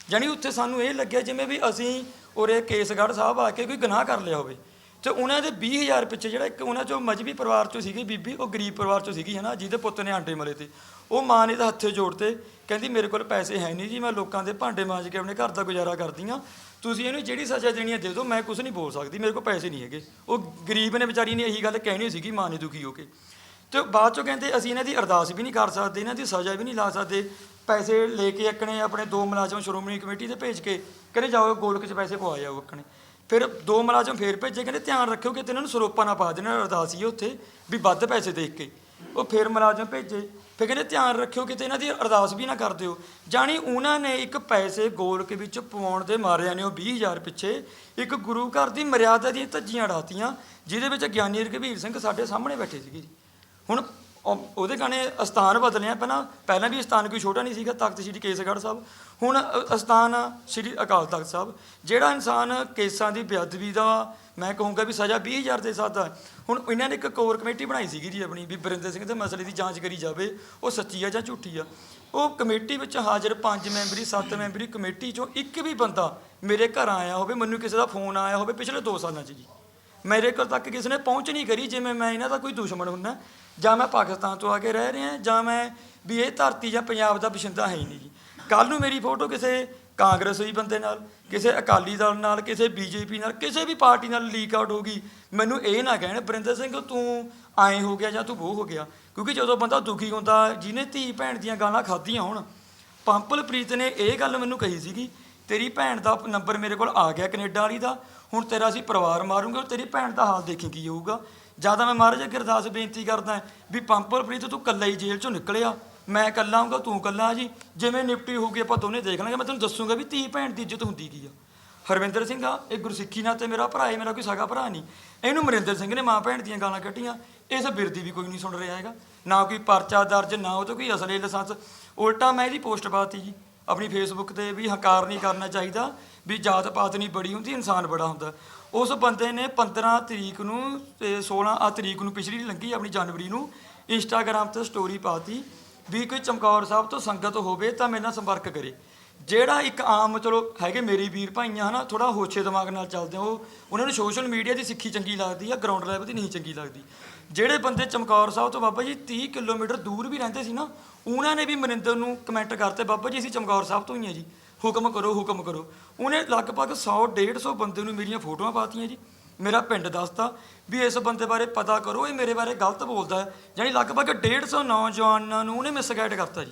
ਜਾਣੀ ਉੱਥੇ ਸਾਨੂੰ ਇਹ ਲੱਗਿਆ ਜਿਵੇਂ ਵੀ ਅਸੀਂ ਉਰੇ ਕੇਸਗੜ੍ਹ ਸਾਹਿਬ ਆ ਕੇ ਕੋਈ ਗੁਨਾਹ ਕਰ ਲਿਆ ਹੋਵੇ। ਤੇ ਉਹਨਾਂ ਦੇ 20000 ਪਿੱਛੇ ਜਿਹੜਾ ਇੱਕ ਉਹਨਾਂ ਚੋਂ ਮਜਬੀ ਪਰਿਵਾਰ ਚੋਂ ਸੀਗੀ, ਬੀਬੀ, ਉਹ ਗਰੀਬ ਪਰਿਵਾਰ ਚੋਂ ਸੀਗੀ, ਹਨਾ, ਜਿਹਦੇ ਪੁੱਤ ਨੇ ਆਂਡੇ ਮਲੇ ਤੇ। ਉਹ ਮਾਂ ਨੇ ਤਾਂ ਹੱਥੇ ਜੋੜਤੇ ਕਹਿੰਦੀ, ਮੇਰੇ ਕੋਲ ਪੈਸੇ ਹੈ ਨਹੀਂ ਜੀ, ਮੈਂ ਲੋਕਾਂ ਦੇ ਭਾਂਡੇ ਮਾਂਜ ਕੇ ਆਪਣੇ ਘਰ ਦਾ ਗੁਜ਼ਾਰਾ ਕਰਦੀ ਆ। ਤੁਸੀਂ ਇਹਨੂੰ ਜਿਹੜੀ ਸਜ਼ਾ ਦੇਣੀ ਹੈ ਦੇ ਦਿਓ, ਮੈਂ ਕੁਝ ਨਹੀਂ ਬੋਲ ਸਕਦੀ, ਮੇਰੇ ਕੋਲ ਪੈਸੇ ਨਹੀਂ ਹੈਗੇ। ਉਹ ਗਰੀਬ ਨੇ ਵਿਚਾਰੀ ਨੇ ਇਹੀ ਗੱਲ ਕਹਿਣੀ ਸੀਗੀ, ਮਾਂ ਨੇ ਦੁਖੀ ਹੋ ਕੇ। ਤੇ ਬਾਅਦ ਚੋਂ ਕਹਿੰਦੇ, ਅਸੀਂ ਇਹਨਾਂ ਦੀ ਅਰਦਾਸ ਵੀ ਨਹੀਂ ਕਰ ਸਕਦੇ, ਇਹਨਾਂ ਦੀ ਸਜ਼ਾ ਵੀ ਨਹੀਂ ਲਾ ਸਕਦੇ। ਪੈਸੇ ਲੈ ਕੇ ਅਕਣੇ ਆਪਣੇ ਦੋ ਮੁਲਾਜ਼ਮ ਸ਼੍ਰੋਮਣੀ ਕਮੇਟੀ 'ਤੇ ਭੇਜ ਕੇ, ਕਹਿੰਦੇ, ਜਾਓ, ਗੋਲਕ 'ਚ ਪੈਸੇ ਪਵਾ ਜਾਓ ਅਕਣੇ ਫਿਰ ਦੋ ਮੁਲਾਜ਼ਮ ਫੇਰ ਭੇਜੇ, ਕਹਿੰਦੇ ਧਿਆਨ ਰੱਖਿਓ ਕਿ ਇਹਨਾਂ ਨੂੰ ਸਰੋਪਾ ਨਾ ਪਾ ਦੇਣਾ ਅਰਦਾਸ ਹੀ ਉੱਥੇ ਵੀ ਵੱਧ ਪੈਸੇ ਦੇਖ ਕੇ। ਉਹ ਫਿਰ ਮੁਲਾਜ਼ਮ ਭੇਜੇ, ਫਿਰ ਕਹਿੰਦੇ ਧਿਆਨ ਰੱਖਿਓ ਕਿਤੇ ਇਹਨਾਂ ਦੀ ਅਰਦਾਸ ਵੀ ਨਾ ਕਰ ਦਿਓ। ਜਾਣੀ ਉਹਨਾਂ ਨੇ ਇੱਕ ਪੈਸੇ ਗੋਲਕ ਵਿੱਚ ਪਵਾਉਣ ਦੇ ਮਾਰਿਆ ਨੇ ਉਹ 20000 ਪਿੱਛੇ ਇੱਕ ਗੁਰੂ ਘਰ ਦੀ ਮਰਿਆਦਾ ਦੀਆਂ ਧੱਜੀਆਂ ਉਡਾਤੀਆਂ, ਜਿਹਦੇ ਵਿੱਚ ਗਿਆਨੀ ਰਘਵੀਰ ਸਿੰਘ ਸਾਡੇ ਸਾਹਮਣੇ ਬੈਠੇ ਸੀਗੇ ਹੁਣ ਉਹ- ਉਹਦੇ ਗਾਣੇ ਅਸਥਾਨ ਬਦਲਿਆ ਪਹਿਲਾਂ ਪਹਿਲਾਂ ਵੀ ਅਸਥਾਨ ਕੋਈ ਛੋਟਾ ਨਹੀਂ ਸੀਗਾ, ਤਖਤ ਸ੍ਰੀ ਕੇਸਗੜ੍ਹ ਸਾਹਿਬ। ਹੁਣ ਅ- ਅਸਥਾਨ ਆ ਸ੍ਰੀ ਅਕਾਲ ਤਖਤ ਸਾਹਿਬ। ਜਿਹੜਾ ਇਨਸਾਨ ਕੇਸਾਂ ਦੀ ਬੇਅਦਬੀ ਦਾ ਮੈਂ ਕਹੂੰਗਾ ਵੀ ਸਜ਼ਾ 20000 ਦੇ ਸਕਦਾ ਹੈ। ਹੁਣ ਇਹਨਾਂ ਨੇ ਇੱਕ ਕੋਰ ਕਮੇਟੀ ਬਣਾਈ ਸੀਗੀ ਜੀ ਆਪਣੀ, ਵੀ ਬਰਿੰਦਰ ਸਿੰਘ ਦੇ ਮਸਲੇ ਦੀ ਜਾਂਚ ਕਰੀ ਜਾਵੇ, ਉਹ ਸੱਚੀ ਆ ਜਾਂ ਝੂਠੀ ਆ। ਉਹ ਕਮੇਟੀ ਵਿੱਚ ਹਾਜ਼ਰ ਪੰਜ ਮੈਂਬਰੀ, ਸੱਤ ਮੈਂਬਰੀ ਕਮੇਟੀ ਚੋਂ ਇੱਕ ਵੀ ਬੰਦਾ ਮੇਰੇ ਘਰ ਆਇਆ ਹੋਵੇ, ਮੈਨੂੰ ਕਿਸੇ ਦਾ ਫੋਨ ਆਇਆ ਹੋਵੇ ਪਿਛਲੇ 2 ਸਾਲਾਂ 'ਚ ਜੀ। ਮੇਰੇ ਕੋਲ ਤੱਕ ਕਿਸੇ ਨੇ ਪਹੁੰਚ ਨਹੀਂ ਕਰੀ, ਜਿਵੇਂ ਮੈਂ ਇਹਨਾਂ ਦਾ ਕੋਈ ਦੁਸ਼ਮਣ ਹੁੰਦਾ, ਜਾਂ ਮੈਂ ਪਾਕਿਸਤਾਨ ਤੋਂ ਆ ਕੇ ਰਹਿ ਰਿਹਾ, ਜਾਂ ਮੈਂ ਵੀ ਇਹ ਧਰਤੀ ਜਾਂ ਪੰਜਾਬ ਦਾ ਬਸ਼ਿੰਦਾ ਹੈ ਹੀ ਨਹੀਂ ਜੀ। ਕੱਲ ਨੂੰ ਮੇਰੀ ਫੋਟੋ ਕਿਸੇ ਕਾਂਗਰਸੀ ਬੰਦੇ ਨਾਲ, ਕਿਸੇ ਅਕਾਲੀ ਦਲ ਨਾਲ, ਕਿਸੇ ਬੀਜੇਪੀ ਨਾਲ, ਕਿਸੇ ਵੀ ਪਾਰਟੀ ਨਾਲ ਲੀਕ ਆਊਟ ਹੋਗੀ ਮੈਨੂੰ ਇਹ ਨਾ ਕਹਿਣ, ਬਰਿੰਦਰ ਸਿੰਘ, ਤੂੰ ਆਏ ਹੋ ਗਿਆ ਜਾਂ ਤੂੰ ਉਹ ਹੋ ਗਿਆ? ਕਿਉਂਕਿ ਜਦੋਂ ਬੰਦਾ ਦੁਖੀ ਹੁੰਦਾ, ਜਿਹਨੇ ਧੀ ਭੈਣ ਦੀਆਂ ਗਾਲਾਂ ਖਾਧੀਆਂ ਹੋਣ, ਪੰਪਲਪ੍ਰੀਤ ਨੇ ਇਹ ਗੱਲ ਮੈਨੂੰ ਕਹੀ ਸੀਗੀ, ਤੇਰੀ ਭੈਣ ਦਾ ਨੰਬਰ ਮੇਰੇ ਕੋਲ ਆ ਗਿਆ ਕੈਨੇਡਾ ਵਾਲੀ ਦਾ ਹੁਣ ਤੇਰਾ ਅਸੀਂ ਪਰਿਵਾਰ ਮਾਰੂਗੇ ਤੇਰੀ ਭੈਣ ਦਾ ਹਾਲ ਦੇਖੀ ਕੀ ਹੋਊਗਾ। ਜ਼ਿਆਦਾ ਮੈਂ ਮਹਾਰਾਜ ਅੱਗੇ ਅਰਦਾਸ ਬੇਨਤੀ ਕਰਦਾ ਵੀ ਪੰਪਲਪ੍ਰੀਤ, ਤੂੰ ਕੱਲਾ ਹੀ ਜੇਲ੍ਹ ਚੋਂ ਨਿਕਲਿਆ। ਮੈਂ ਕੱਲਾ ਆਉਂਗਾ ਤੂੰ ਕੱਲਾ ਜੀ। ਜਿਵੇਂ ਨਿਪਟੀ ਹੋਊਗੀ, ਆਪਾਂ ਦੋਨੇ ਦੇਖ ਲਾਂਗੇ। ਮੈਂ ਤੈਨੂੰ ਦੱਸੂਗਾ ਵੀ ਧੀ ਭੈਣ ਦੀ ਇੱਜ਼ਤ ਹੁੰਦੀ ਕੀ ਆ। ਹਰਵਿੰਦਰ ਸਿੰਘ ਆ, ਇਹ ਗੁਰਸਿੱਖੀ ਨਾਲ ਤੇ ਮੇਰਾ ਭਰਾ ਹੈ ਮੇਰਾ ਕੋਈ ਸਗਾ ਭਰਾ ਨਹੀਂ। ਇਹਨੂੰ ਮਰਿੰਦਰ ਸਿੰਘ ਨੇ ਮਾਂ ਭੈਣ ਦੀਆਂ ਗਾਲਾਂ ਕੱਢੀਆਂ। ਇਸ ਬਿਰਦੀ ਵੀ ਕੋਈ ਨਹੀਂ ਸੁਣ ਰਿਹਾ ਹੈਗਾ। ਨਾ ਕੋਈ ਪਰਚਾ ਦਰਜ, ਨਾ ਉਹ ਤੇ ਕੋਈ ਅਸਲੇ ਲਾਇਸੈਂਸ। ਉਲਟਾ ਮੈਂ ਇਹਦੀ ਪੋਸਟ ਪਾਤੀ ਜੀ। ਆਪਣੀ ਫੇਸਬੁੱਕ ਤੇ ਵੀ ਹੰਕਾਰ ਨਹੀਂ ਕਰਨਾ ਚਾਹੀਦਾ, ਵੀ ਜਾਤ ਪਾਤ ਨਹੀਂ ਬੜੀ ਹੁੰਦੀ, ਇਨਸਾਨ ਬੜਾ ਹੁੰਦਾ। ਉਸ ਬੰਦੇ ਨੇ 15 ਤਰੀਕ ਨੂੰ ਤੇ 16 ਆ ਤਰੀਕ ਨੂੰ ਪਿਛਲੀ ਲੰਘੀ, ਆਪਣੀ ਜਨਵਰੀ ਨੂੰ ਇੰਸਟਾਗ੍ਰam ਤੇ ਸਟੋਰੀ ਪਾਤੀ ਵੀ ਕੋਈ ਚਮਕੌਰ ਸਾਹਿਬ ਤੋਂ ਸੰਗਤ ਹੋਵੇ ਤਾਂ ਮੇਰੇ ਨਾਲ ਸੰਪਰਕ ਕਰੇ। ਜਿਹੜਾ ਇੱਕ ਆਮ ਚਲੋ ਹੈਗੇ ਮੇਰੀ ਵੀਰ ਭਾਈਆਂ ਹਨਾ ਥੋੜਾ ਹੋਛੇ ਦਿਮਾਗ ਨਾਲ ਚੱਲਦੇ ਆ ਉਹ, ਉਹਨਾਂ ਨੂੰ ਸੋਸ਼ਲ ਮੀਡੀਆ ਦੀ ਸਿੱਖੀ ਚੰਗੀ ਲੱਗਦੀ ਆ ਗਰਾਊਂਡ ਲੈਵਲ ਦੀ ਨਹੀਂ ਚੰਗੀ ਲੱਗਦੀ। ਜਿਹੜੇ ਬੰਦੇ ਚਮਕੌਰ ਸਾਹਿਬ ਤੋਂ ਬਾਬਾ ਜੀ 30 ਕਿਲੋਮੀਟਰ ਦੂਰ ਵੀ ਰਹਿੰਦੇ ਸੀ ਨਾ, ਉਹਨਾਂ ਨੇ ਵੀ ਮਨਿੰਦਰ ਨੂੰ ਕਮੈਂਟ ਕਰਤੇ, ਬਾਬਾ ਜੀ, ਅਸੀਂ ਚਮਕੌਰ ਸਾਹਿਬ ਤੋਂ ਹੀ ਆ ਜੀ। ਹੁਕਮ ਕਰੋ ਹੁਕਮ ਕਰੋ। ਉਹਨੇ ਲਗਭਗ 100 150 ਬੰਦੇ ਨੂੰ ਮੇਰੀਆਂ ਫੋਟੋਆਂ ਪਾਤੀਆਂ ਜੀ। ਮੇਰਾ ਪਿੰਡ ਦੱਸਤਾ ਵੀ ਇਸ ਬੰਦੇ ਬਾਰੇ ਪਤਾ ਕਰੋ, ਇਹ ਮੇਰੇ ਬਾਰੇ ਗਲਤ ਬੋਲਦਾ ਹੈ। ਯਾਨੀ ਲਗਭਗ 150 ਨੌਜਵਾਨਾਂ ਨੂੰ ਉਹਨੇ ਮਿਸਗਾਈਡ ਕਰਤਾ ਜੀ।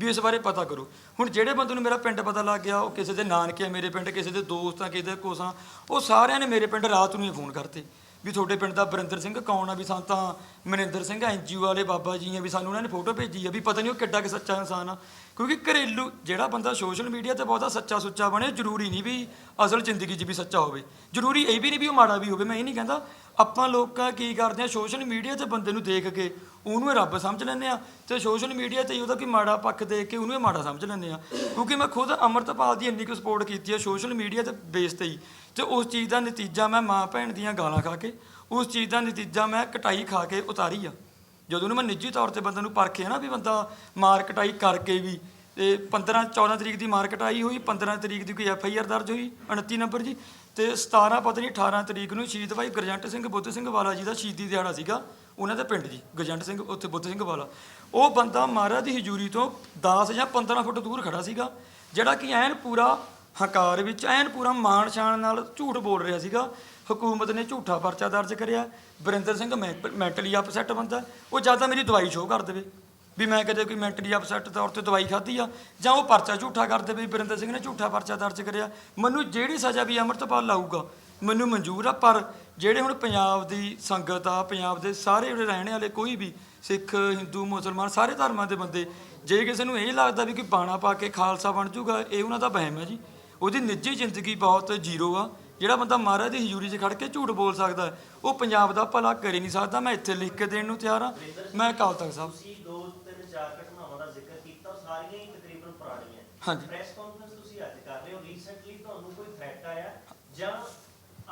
ਵੀ ਇਸ ਬਾਰੇ ਪਤਾ ਕਰੋ। ਹੁਣ ਜਿਹੜੇ ਬੰਦੇ ਨੂੰ ਮੇਰਾ ਪਿੰਡ ਪਤਾ ਲੱਗ ਗਿਆ, ਉਹ ਕਿਸੇ ਦੇ ਨਾਨਕੇ ਆ ਮੇਰੇ ਪਿੰਡ, ਕਿਸੇ ਦੇ ਦੋਸਤ ਆ, ਕਿਸੇ ਦੇ ਕੋਸਾਂ ਉਹ ਸਾਰਿਆਂ ਨੇ ਮੇਰੇ ਪਿੰਡ ਰਾਤ ਨੂੰ ਹੀ ਫੋਨ ਕਰਤੇ ਵੀ ਤੁਹਾਡੇ ਪਿੰਡ ਦਾ ਬਰਿੰਦਰ ਸਿੰਘ ਕੌਣ ਆ, ਵੀ ਸਾਨੂੰ ਤਾਂ ਮਨਿੰਦਰ ਸਿੰਘ ਐਨਜੀਓ ਵਾਲੇ ਬਾਬਾ ਜੀ ਆ, ਵੀ ਸਾਨੂੰ ਉਹਨਾਂ ਨੇ ਫੋਟੋ ਭੇਜੀ ਆ, ਵੀ ਪਤਾ ਨਹੀਂ ਉਹ ਕਿੱਡਾ ਕਿ ਸੱਚਾ ਇਨਸਾਨ ਆ। ਕਿਉਂਕਿ ਘਰੇਲੂ ਜਿਹੜਾ ਬੰਦਾ ਸੋਸ਼ਲ ਮੀਡੀਆ ਤੇ ਬਹੁਤਾ ਸੱਚਾ ਸੁੱਚਾ ਬਣੇ, ਜ਼ਰੂਰੀ ਨਹੀਂ ਵੀ ਅਸਲ ਜ਼ਿੰਦਗੀ 'ਚ ਵੀ ਸੱਚਾ ਹੋਵੇ। ਜ਼ਰੂਰੀ ਇਹ ਵੀ ਨਹੀਂ ਵੀ ਉਹ ਮਾੜਾ ਵੀ ਹੋਵੇ। ਮੈਂ ਇਹ ਨਹੀਂ ਕਹਿੰਦਾ ਆਪਾਂ ਲੋਕਾਂ ਕੀ ਕਰਦੇ ਆ, ਸੋਸ਼ਲ ਮੀਡੀਆ ਤੇ ਬੰਦੇ ਨੂੰ ਦੇਖ ਕੇ ਉਹਨੂੰ ਹੀ ਰੱਬ ਸਮਝ ਲੈਂਦੇ ਆ ਤੇ ਸੋਸ਼ਲ ਮੀਡੀਆ ਤੇ ਹੀ ਉਹਦਾ ਕੋਈ ਮਾੜਾ ਪੱਖ ਦੇਖ ਕੇ ਉਹਨੂੰ ਹੀ ਮਾੜਾ ਸਮਝ ਲੈਂਦੇ ਆ। ਕਿਉਂਕਿ ਮੈਂ ਖੁਦ ਅਮਰਤਪਾਲ ਦੀ ਇੰਨੀ ਕੁ ਸਪੋਰਟ ਕੀਤੀ ਹੈ ਸੋਸ਼ਲ ਮੀਡੀਆ ਤੇ ਬੇਸ ਤੇ ਹੀ ਤੇ ਉਸ ਚੀਜ਼ ਦਾ ਨਤੀਜਾ ਮੈਂ ਮਾਂ ਭੈਣ ਦੀਆਂ ਗਾਲਾਂ ਖਾ ਕੇ, ਉਸ ਚੀਜ਼ ਦਾ ਨਤੀਜਾ ਮੈਂ ਕਟਾਈ ਖਾ ਕੇ ਉਤਾਰੀ ਆ। ਜਦੋਂ ਨੂੰ ਮੈਂ ਨਿੱਜੀ ਤੌਰ ਤੇ ਬੰਦੇ ਨੂੰ ਪਰਖਿਆ ਨਾ ਵੀ ਬੰਦਾ ਮਾਰ ਕਟਾਈ ਕਰਕੇ ਵੀ, ਤੇ 15 14 ਤਰੀਕ ਦੀ ਮਾਰ ਕਟਾਈ ਹੋਈ 15 ਤਰੀਕ ਦੀ ਕੋਈ ਐਫ ਆਈ ਆਰ ਦਰਜ ਹੋਈ 29 ਨੰਬਰ ਜੀ, ਤੇ 17 ਪਤਾ ਨਹੀਂ 18 ਤਰੀਕ ਨੂੰ ਸ਼ਹੀਦ ਭਾਈ ਗਰਜੰਟ ਸਿੰਘ ਬੁੱਧ ਸਿੰਘ ਵਾਲਾ ਜੀ ਦਾ ਸ਼ਹੀਦੀ ਦਿਹਾੜਾ ਸੀਗਾ, ਉਹਨਾਂ ਦੇ ਪਿੰਡ ਜੀ, ਗੁਰਜੰਟ ਸਿੰਘ, ਉੱਥੇ ਬੁੱਧ ਸਿੰਘ ਵਾਲਾ। ਉਹ ਬੰਦਾ ਮਹਾਰਾਜ ਦੀ ਹਜ਼ੂਰੀ ਤੋਂ 10 ਜਾਂ 15 ਫੁੱਟ ਦੂਰ ਖੜਾ ਸੀਗਾ, ਜਿਹੜਾ ਕਿ ਐਨ ਪੂਰਾ ਹੰਕਾਰ ਵਿੱਚ, ਐਨ ਪੂਰਾ ਮਾਣ ਸ਼ਾਨ ਨਾਲ ਝੂਠ ਬੋਲ ਰਿਹਾ ਸੀਗਾ ਹਕੂਮਤ ਨੇ ਝੂਠਾ ਪਰਚਾ ਦਰਜ ਕਰਿਆ। ਬਰਿੰਦਰ ਸਿੰਘ ਮੈਂਟਲੀ ਅਪਸੈਟ ਬੰਦਾ। ਉਹ ਜ਼ਿਆਦਾ ਮੇਰੀ ਦਵਾਈ ਸ਼ੋਅ ਕਰ ਦੇਵੇ। ਵੀ ਮੈਂ ਕਦੇ ਕੋਈ ਮੈਂਟਲੀ ਅਪਸੈਟ ਤੌਰ ਤੇ ਦਵਾਈ ਖਾਧੀ ਆ, ਜਾਂ ਉਹ ਪਰਚਾ ਝੂਠਾ ਕਰ ਦੇਵੇ। ਬਰਿੰਦਰ ਸਿੰਘ ਨੇ ਝੂਠਾ ਪਰਚਾ ਦਰਜ ਕਰਿਆ। ਮੈਨੂੰ ਜਿਹੜੀ ਸਜ਼ਾ ਵੀ ਅੰਮ੍ਰਿਤਪਾਲ ਲਾਊਗਾ, ਮੈਨੂੰ ਮਨਜ਼ੂਰ ਆ। ਪਰ ਜਿਹੜੇ ਹੁਣ ਪੰਜਾਬ ਦੀ ਸੰਗਤ ਆ, ਪੰਜਾਬ ਦੇ ਸਾਰੇ ਜਿਹੜੇ ਰਹਿਣ ਵਾਲੇ, ਕੋਈ ਵੀ ਸਿੱਖ, ਹਿੰਦੂ, ਮੁਸਲਮਾਨ, ਸਾਰੇ ਧਰਮਾਂ ਦੇ ਬੰਦੇ, ਜੇ ਕਿਸੇ ਨੂੰ ਇਹ ਲੱਗਦਾ ਵੀ ਕੋਈ ਬਾਣਾ ਪਾ ਕੇ ਖਾਲਸਾ ਬਣ ਜਾਊਗਾ ਇਹ ਉਹਨਾਂ ਦਾ ਵਹਿਮ ਹੈ ਜੀ। ਉਹਦੀ ਨਿੱਜੀ ਜ਼ਿੰਦਗੀ ਬਹੁਤ ਜ਼ੀਰੋ ਆ। ਜਿਹੜਾ ਬੰਦਾ ਮਹਾਰਾਜ ਦੀ ਹਜ਼ੂਰੀ 'ਚ ਖੜ ਕੇ ਝੂਠ ਬੋਲ ਸਕਦਾ ਹੈ, ਉਹ ਪੰਜਾਬ ਦਾ ਭਲਾ ਕਰ ਹੀ ਨਹੀਂ ਸਕਦਾ। ਮੈਂ ਇੱਥੇ ਲਿਖ ਕੇ ਦੇਣ ਨੂੰ ਤਿਆਰ ਆ ਮੈਂ ਅਕਾਲ ਤਖਤ ਸਾਹਿਬ। ਤੁਸੀਂ ਦੋ ਤਿੰਨ ਚਾਰ ਘਟਨਾਵਾਂ ਦਾ ਜ਼ਿਕਰ ਕੀਤਾ ਉਹ ਸਾਰੀਆਂ ਹੀ ਤਕਰੀਬਨ ਪੁਰਾਣੀਆਂ। ਹਾਂਜੀ। ਪ੍ਰੈਸ ਕਾਨਫਰੰਸ ਤੁਸੀਂ ਅੱਜ ਕਰ ਰਹੇ ਹੋ। ਰੀਸੈਂਟਲੀ ਤੁਹਾਨੂੰ ਕੋਈ ਥ੍ਰੈਟ ਆਇਆ? ਜਾਂ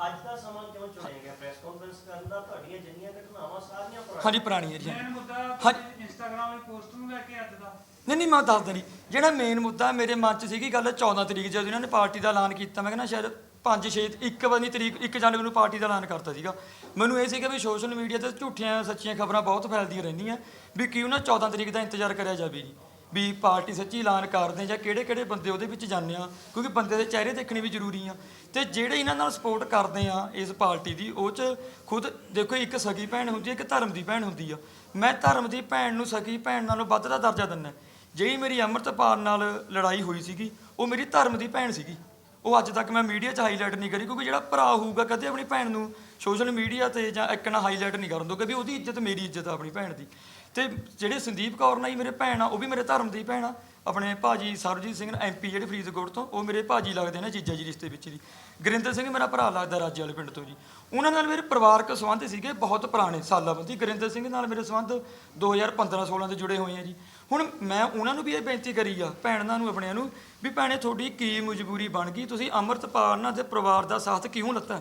ਅੱਜ ਦਾ ਸਮਾਂ ਕਿਉਂ ਚੁਣਿਆ ਗਿਆ ਪ੍ਰੈਸ ਕਾਨਫਰੰਸ ਕਰਨ ਦਾ? ਤੁਹਾਡੀਆਂ ਜਿੰਨੀਆਂ ਘਟਨਾਵਾਂ ਸਾਰੀਆਂ ਪੁਰਾਣੀਆਂ। ਹਾਂਜੀ ਪੁਰਾਣੀ ਹੈ ਜੀ। ਮੇਨ ਮੁੱਦਾ ਹਾਂਜੀ। ਇੰਸਟਾਗ੍ਰਾਮ ਵਾਲੀ ਪੋਸਟ ਨੂੰ ਲੈ ਕੇ ਅੱਜ ਦਾ। ਨਹੀਂ ਨਹੀਂ ਮੈਂ ਦੱਸ ਦੇਣੀ ਜਿਹੜਾ ਮੇਨ ਮੁੱਦਾ ਮੇਰੇ ਮਨ 'ਚ ਸੀਗੀ ਗੱਲ 14 ਤਰੀਕ ਜਦੋਂ ਇਹਨਾਂ ਨੇ ਪਾਰਟੀ ਦਾ ਐਲਾਨ ਕੀਤਾ ਮੈਂ ਕਹਿੰਦਾ ਸ਼ਾਇਦ 5 6 ਇੱਕ ਵਾਰੀ ਤਰੀਕ, ਇੱਕ ਜਨਵਰੀ ਨੂੰ ਪਾਰਟੀ ਦਾ ਐਲਾਨ ਕਰਤਾ ਸੀਗਾ। ਮੈਨੂੰ ਇਹ ਸੀਗਾ ਵੀ ਸੋਸ਼ਲ ਮੀਡੀਆ ਤੇ ਝੂਠੀਆਂ, ਸੱਚੀਆਂ ਖਬਰਾਂ ਬਹੁਤ ਫੈਲਦੀਆਂ ਰਹਿੰਦੀਆਂ, ਵੀ ਕਿਉਂ ਨਾ 14 ਤਰੀਕ ਦਾ ਇੰਤਜ਼ਾਰ ਕਰਿਆ ਜਾਵੇ ਜੀ? ਵੀ ਪਾਰਟੀ ਸੱਚੀ ਐਲਾਨ ਕਰਦੇ ਜਾਂ ਕਿਹੜੇ ਕਿਹੜੇ ਬੰਦੇ ਉਹਦੇ ਵਿੱਚ ਜਾਂਦੇ ਆ, ਕਿਉਂਕਿ ਬੰਦੇ ਦੇ ਚਿਹਰੇ ਦੇਖਣੇ ਵੀ ਜ਼ਰੂਰੀ ਆ। ਤੇ ਜਿਹੜੇ ਇਹਨਾਂ ਨਾਲ ਸਪੋਰਟ ਕਰਦੇ ਆ ਇਸ ਪਾਰਟੀ ਦੀ, ਉਹ ਚ ਖੁਦ ਦੇਖੋ, ਇੱਕ ਸਗੀ ਭੈਣ ਹੁੰਦੀ ਹੈ ਇੱਕ ਧਰਮ ਦੀ ਭੈਣ ਹੁੰਦੀ ਆ। ਮੈਂ ਧਰਮ ਦੀ ਭੈਣ ਨੂੰ ਸਗੀ ਭੈਣ ਨਾਲੋਂ ਵੱਧ ਦਾ ਦਰਜਾ ਦਿੰਦਾ। ਜਿਹੜੀ ਮੇਰੀ ਅੰਮ੍ਰਿਤਪਾਲ ਨਾਲ ਲੜਾਈ ਹੋਈ ਸੀਗੀ, ਉਹ ਮੇਰੀ ਧਰਮ ਦੀ ਭੈਣ ਸੀਗੀ। ਉਹ ਅੱਜ ਤੱਕ ਮੈਂ ਮੀਡੀਆ 'ਚ ਹਾਈਲਾਈਟ ਨਹੀਂ ਕਰੀ, ਕਿਉਂਕਿ ਜਿਹੜਾ ਭਰਾ ਹੋਊਗਾ ਕਦੇ ਆਪਣੀ ਭੈਣ ਨੂੰ ਸੋਸ਼ਲ ਮੀਡੀਆ ਤੇ ਜਾਂ ਇੱਕ ਨਾ ਹਾਈਲਾਈਟ ਨਹੀਂ ਕਰਨ ਦੋਗੇ ਵੀ ਉਹਦੀ ਇੱਜ਼ਤ ਮੇਰੀ ਇੱਜ਼ਤ ਆ ਆਪਣੀ ਭੈਣ ਦੀ। ਤੇ ਜਿਹੜੇ ਸੰਦੀਪ ਕੌਰ ਨਾਲ ਹੀ ਮੇਰੇ ਭੈਣ ਆ, ਉਹ ਵੀ ਮੇਰੇ ਧਰਮ ਦੀ ਭੈਣ ਆ। ਆਪਣੇ ਭਾਜੀ ਸਰਜੀਤ ਸਿੰਘ ਐਮਪੀ ਜਿਹੜੇ ਫਰੀਦਕੋਟ ਤੋਂ, ਉਹ ਮੇਰੇ ਭਾਜੀ ਲੱਗਦੇ ਨੇ ਜੀਜਾ ਜੀ ਰਿਸ਼ਤੇ ਵਿੱਚ ਜੀ। ਗੁਰਿੰਦਰ ਸਿੰਘ ਮੇਰਾ ਭਰਾ ਲੱਗਦਾ ਰਾਜੇ ਵਾਲੇ ਪਿੰਡ ਤੋਂ ਜੀ। ਉਹਨਾਂ ਨਾਲ ਮੇਰੇ ਪਰਿਵਾਰਕ ਸੰਬੰਧ ਸੀਗੇ, ਬਹੁਤ ਪੁਰਾਣੇ, ਸਾਲਾਂ ਬੰਦੀ ਗੁਰਿੰਦਰ ਸਿੰਘ ਨਾਲ ਮੇਰੇ ਸੰਬੰਧ 2015-16 ਦੇ ਜੁੜੇ ਹੋਏ ਆ ਜੀ। ਹੁਣ ਮੈਂ ਉਹਨਾਂ ਨੂੰ ਵੀ ਇਹ ਬੇਨਤੀ ਕਰੀ ਆ, ਭੈਣਾਂ ਨੂੰ, ਆਪਣਿਆਂ ਨੂੰ, ਵੀ ਭੈਣੇ, ਤੁਹਾਡੀ ਕੀ ਮਜਬੂਰੀ ਬਣ ਗਈ? ਤੁਸੀਂ ਅੰਮ੍ਰਿਤਪਾਲ ਨਾਲ ਦੇ ਪਰਿਵਾਰ ਦਾ ਸਾਥ ਕਿਉਂ ਲੱਤਾ?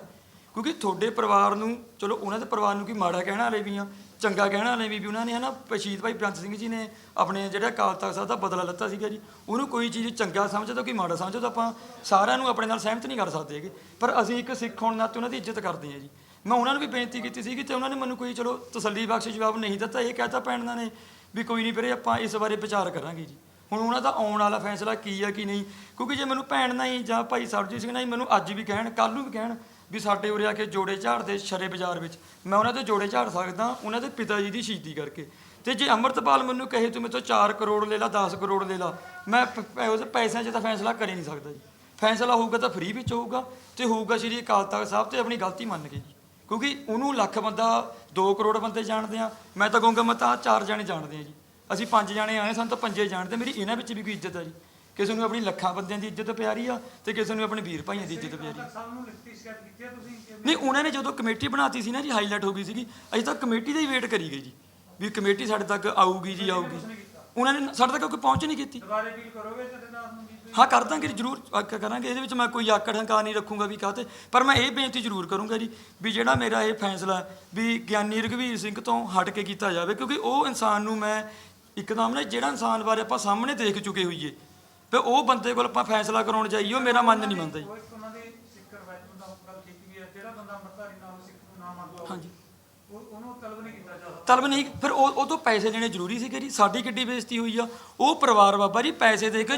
ਕਿਉਂਕਿ ਤੁਹਾਡੇ ਪਰਿਵਾਰ ਨੂੰ, ਚਲੋ, ਉਹਨਾਂ ਦੇ ਪਰਿਵਾਰ ਨੂੰ ਕੀ ਮਾੜਾ ਕਹਿਣ ਵਾਲੇ ਵੀ ਆ, ਚੰਗਾ ਕਹਿਣ ਵਾਲੇ ਵੀ ਵੀ ਉਹਨਾਂ ਨੇ ਹਨਾ ਸ਼ਹੀਦ ਭਾਈ ਬੇਅੰਤ ਸਿੰਘ ਜੀ ਨੇ ਆਪਣੇ ਜਿਹੜਾ ਅਕਾਲ ਤਖਤ ਸਾਹਿਬ ਦਾ ਬਦਲਾ ਲੱਤਾ ਸੀਗਾ ਜੀ। ਉਹਨੂੰ ਕੋਈ ਚੀਜ਼ ਚੰਗਾ ਸਮਝਦਾ ਕੋਈ ਮਾੜਾ ਸਮਝਦਾ ਤਾਂ ਆਪਾਂ ਸਾਰਿਆਂ ਨੂੰ ਆਪਣੇ ਨਾਲ ਸਹਿਮਤ ਨਹੀਂ ਕਰ ਸਕਦੇ ਹੈਗੇ। ਪਰ ਅਸੀਂ ਇੱਕ ਸਿੱਖ ਹੋਣ ਨਾਤੇ ਉਹਨਾਂ ਦੀ ਇੱਜ਼ਤ ਕਰਦੇ ਹਾਂ ਜੀ। ਮੈਂ ਉਹਨਾਂ ਨੂੰ ਵੀ ਬੇਨਤੀ ਕੀਤੀ ਸੀਗੀ ਤੇ ਉਹਨਾਂ ਨੇ ਮੈਨੂੰ ਕੋਈ, ਚਲੋ, ਤਸੱਲੀ ਬਖਸ਼ ਜਵਾਬ ਨਹੀਂ ਦਿੱਤਾ। ਇਹ ਕਹਤਾ ਪੈਣਾ ਨੇ ਵੀ ਕੋਈ ਨਹੀਂ ਵੀਰੇ, ਆਪਾਂ ਇਸ ਬਾਰੇ ਵਿਚਾਰ ਕਰਾਂਗੇ ਜੀ। ਹੁਣ ਉਹਨਾਂ ਦਾ ਆਉਣ ਵਾਲਾ ਫੈਸਲਾ ਕੀ ਆ, ਕੀ ਨਹੀਂ? ਕਿਉਂਕਿ ਜੇ ਮੈਨੂੰ ਭੈਣ ਨਾਲ ਹੀ ਜਾਂ ਭਾਈ ਸਰਜੀਤ ਸਿੰਘ ਨਾਲ ਹੀ ਮੈਨੂੰ ਅੱਜ ਵੀ ਕਹਿਣ ਕੱਲ ਨੂੰ ਵੀ ਕਹਿਣ ਵੀ ਸਾਡੇ ਉਰੇ ਆ ਕੇ ਜੋੜੇ ਝਾੜਦੇ ਸ਼ਰੇ ਬਾਜ਼ਾਰ ਵਿੱਚ। ਮੈਂ ਉਹਨਾਂ ਦੇ ਜੋੜੇ ਝਾੜ ਸਕਦਾ, ਉਹਨਾਂ ਦੇ ਪਿਤਾ ਜੀ ਦੀ ਸ਼ਹੀਦੀ ਕਰਕੇ। ਤੇ ਜੇ ਅੰਮ੍ਰਿਤਪਾਲ ਮੈਨੂੰ ਕਹੇ, ਤੂੰ ਮੇਰੇ ਤੋਂ 4 ਕਰੋੜ ਲੈ ਲਾ 10 ਕਰੋੜ ਲੈ ਲਾ। ਮੈਂ ਉਹਦੇ ਪੈਸਿਆਂ 'ਚ ਤਾਂ ਫੈਸਲਾ ਕਰ ਹੀ ਨਹੀਂ ਸਕਦਾ ਜੀ। ਫੈਸਲਾ ਹੋਊਗਾ ਤਾਂ ਫ੍ਰੀ ਵਿੱਚ ਹੋਊਗਾ, ਤੇ ਹੋਊਗਾ ਸ਼੍ਰੀ ਅਕਾਲ ਤਖਤ ਸਾਹਿਬ ਤੇ ਆਪਣੀ ਗਲਤੀ ਮੰਨ ਕੇ ਜੀ। ਕਿਉਂਕਿ ਉਹਨੂੰ ਲੱਖ ਬੰਦਾ 2 ਕਰੋੜ ਬੰਦੇ ਜਾਣਦੇ ਆ। ਮੈਂ ਤਾਂ ਕਹੂੰਗਾ ਮੈਂ ਤਾਂ ਚਾਰ ਜਾਣੇ ਜਾਣਦੇ ਆ ਜੀ। ਅਸੀਂ ਪੰਜ ਜਾਣੇ ਆਏ ਸਾਨੂੰ ਤਾਂ ਪੰਜੇ ਜਾਣਦੇ। ਮੇਰੀ ਇਹਨਾਂ ਵਿੱਚ ਵੀ ਕੋਈ ਇੱਜ਼ਤ ਆ ਜੀ। ਕਿਸੇ ਨੂੰ ਆਪਣੀ ਲੱਖਾਂ ਬੰਦਿਆਂ ਦੀ ਇੱਜ਼ਤ ਪਿਆਰੀ ਆ ਤੇ ਕਿਸੇ ਨੂੰ ਆਪਣੇ ਵੀਰ ਭਾਈਆਂ ਦੀ ਇੱਜ਼ਤ ਪਿਆਰੀ ਨਹੀਂ ਉਹਨਾਂ ਨੇ ਜਦੋਂ ਕਮੇਟੀ ਬਣਾਤੀ ਸੀ ਨਾ ਜੀ ਹਾਈਲਾਈਟ ਹੋ ਗਈ ਸੀਗੀ ਅਸੀਂ ਤਾਂ ਕਮੇਟੀ ਦਾ ਹੀ ਵੇਟ ਕਰੀ ਗਏ ਜੀ ਵੀ ਕਮੇਟੀ ਸਾਡੇ ਤੱਕ ਆਊਗੀ ਜੀ ਆਊਗੀ। ਉਹਨਾਂ ਨੇ ਸਾਡੇ ਤੱਕ ਕੋਈ ਪਹੁੰਚ ਨਹੀਂ ਕੀਤੀ। ਦੁਬਾਰੇ ਅਪੀਲ ਕਰੋਗੇ ਜਥੇਦਾਰ ਨੂੰ ਜੀ ਤੁਸੀਂ? ਹਾਂ ਕਰ ਦਾਂਗੇ ਜੀ, ਜ਼ਰੂਰ ਕਰਾਂਗੇ। ਇਹਦੇ ਵਿੱਚ ਮੈਂ ਕੋਈ ਆਕੜ ਹੰਕਾਰ ਨਹੀਂ ਰੱਖੂੰਗਾ ਵੀ ਕਾਹਤੇ। ਪਰ ਮੈਂ ਇਹ ਬੇਨਤੀ ਜ਼ਰੂਰ ਕਰੂੰਗਾ ਜੀ ਵੀ ਜਿਹੜਾ ਮੇਰਾ ਇਹ ਫੈਸਲਾ ਵੀ ਗਿਆਨੀ ਰਘਵੀਰ ਸਿੰਘ ਤੋਂ ਹਟ ਕੇ ਕੀਤਾ ਜਾਵੇ ਕਿਉਂਕਿ ਉਹ ਇਨਸਾਨ ਨੂੰ ਮੈਂ ਇੱਕਦਮ ਨਾ ਜਿਹੜਾ ਇਨਸਾਨ ਬਾਰੇ ਆਪਾਂ ਸਾਹਮਣੇ ਦੇਖ ਚੁੱਕੇ ਹੋਈਏ ਤੇ ਉਹ ਬੰਦੇ ਕੋਲ ਆਪਾਂ ਫੈਸਲਾ ਕਰਾਉਣ ਜਾਈਏ ਉਹ ਮੇਰਾ ਮਨ ਨਹੀਂ ਮੰਨਦਾ ਜੀ। ਕੀਤੀ ਹਾਂਜੀ। ਤਲਬ ਨਹੀਂ ਫਿਰ ਉਹ ਉਹ ਤੋਂ ਪੈਸੇ ਦੇਣੇ ਜ਼ਰੂਰੀ ਸੀਗੇ ਜੀ? ਸਾਡੀ ਕਿੱਡੀ ਬੇਇੱਜ਼ਤੀ ਹੋਈ ਆ? ਉਹ ਪਰਿਵਾਰ ਬਾਬਾ ਜੀ ਪੈਸੇ ਦੇ ਕੇ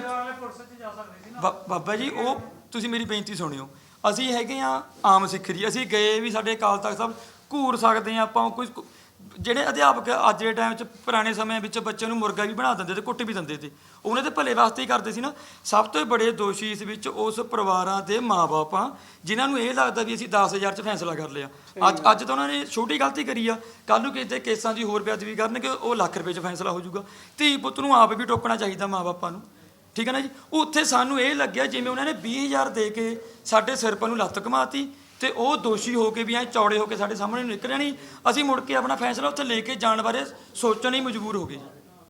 ਬਾ- ਬਾਬਾ ਜੀ ਉਹ ਤੁਸੀਂ ਮੇਰੀ ਬੇਨਤੀ ਸੁਣਿਓ। ਅਸੀਂ ਹੈਗੇ ਆ ਆਮ ਸਿੱਖ ਜੀ। ਅਸੀਂ ਗਏ ਵੀ ਸਾਡੇ ਅਕਾਲ ਤਖਤ ਸਾਹਿਬ ਘੂਰ ਸਕਦੇ ਆ ਆਪਾਂ ਕੋਈ ਜਿਹੜੇ ਅਧਿਆਪਕ ਅੱਜ ਦੇ ਟਾਈਮ 'ਚ ਪੁਰਾਣੇ ਸਮਿਆਂ ਵਿੱਚ ਬੱਚਿਆਂ ਨੂੰ ਮੁਰਗਾ ਵੀ ਬਣਾ ਦਿੰਦੇ ਤੇ ਕੁੱਟ ਵੀ ਦਿੰਦੇ ਤੇ ਉਹਨਾਂ ਦੇ ਭਲੇ ਵਾਸਤੇ ਹੀ ਕਰਦੇ ਸੀ ਨਾ। ਸਭ ਤੋਂ ਬੜੇ ਦੋਸ਼ੀ ਇਸ ਵਿੱਚ ਉਸ ਪਰਿਵਾਰਾਂ ਦੇ ਮਾਪੇ ਜਿਨ੍ਹਾਂ ਨੂੰ ਇਹ ਲੱਗਦਾ ਵੀ ਅਸੀਂ 10000 'ਚ ਫੈਸਲਾ ਕਰ ਲਿਆ। ਅੱਜ ਅੱਜ ਤਾਂ ਉਹਨਾਂ ਨੇ ਛੋਟੀ ਗਲਤੀ ਕਰੀ ਆ ਕੱਲ ਨੂੰ ਕਿਸੇ ਕੇਸਾਂ ਦੀ ਹੋਰ ਬੇਅਦਬੀ ਕਰਨਗੇ ਉਹ ਲੱਖ ਰੁਪਏ 'ਚ ਫੈਸਲਾ ਹੋ ਜਾਊਗਾ। ਧੀ ਪੁੱਤ ਨੂੰ ਆਪ ਵੀ ਟੋਕਣਾ ਚਾਹੀਦਾ ਮਾਪਿਆਂ ਨੂੰ। ਠੀਕ ਹੈ ਨਾ ਜੀ? ਉੱਥੇ ਸਾਨੂੰ ਇਹ ਲੱਗਿਆ ਜਿਵੇਂ ਉਹਨਾਂ ਨੇ 20000 ਦੇ ਕੇ ਸਾਡੇ ਸਿਰ ਪਰ ਨੂੰ ਲੱਤ ਘਮਾਤੀ ਤੇ ਉਹ ਦੋਸ਼ੀ ਹੋ ਕੇ ਵੀ ਐ ਚੌੜੇ ਹੋ ਕੇ ਸਾਡੇ ਸਾਹਮਣੇ ਨਿਕਲਿਆ ਨਹੀਂ। ਅਸੀਂ ਮੁੜ ਕੇ ਆਪਣਾ ਫੈਸਲਾ ਉੱਥੇ ਲੈ ਕੇ ਜਾਣ ਬਾਰੇ ਸੋਚਣ ਹੀ ਮਜਬੂਰ ਹੋ ਗਏ। ਜੀ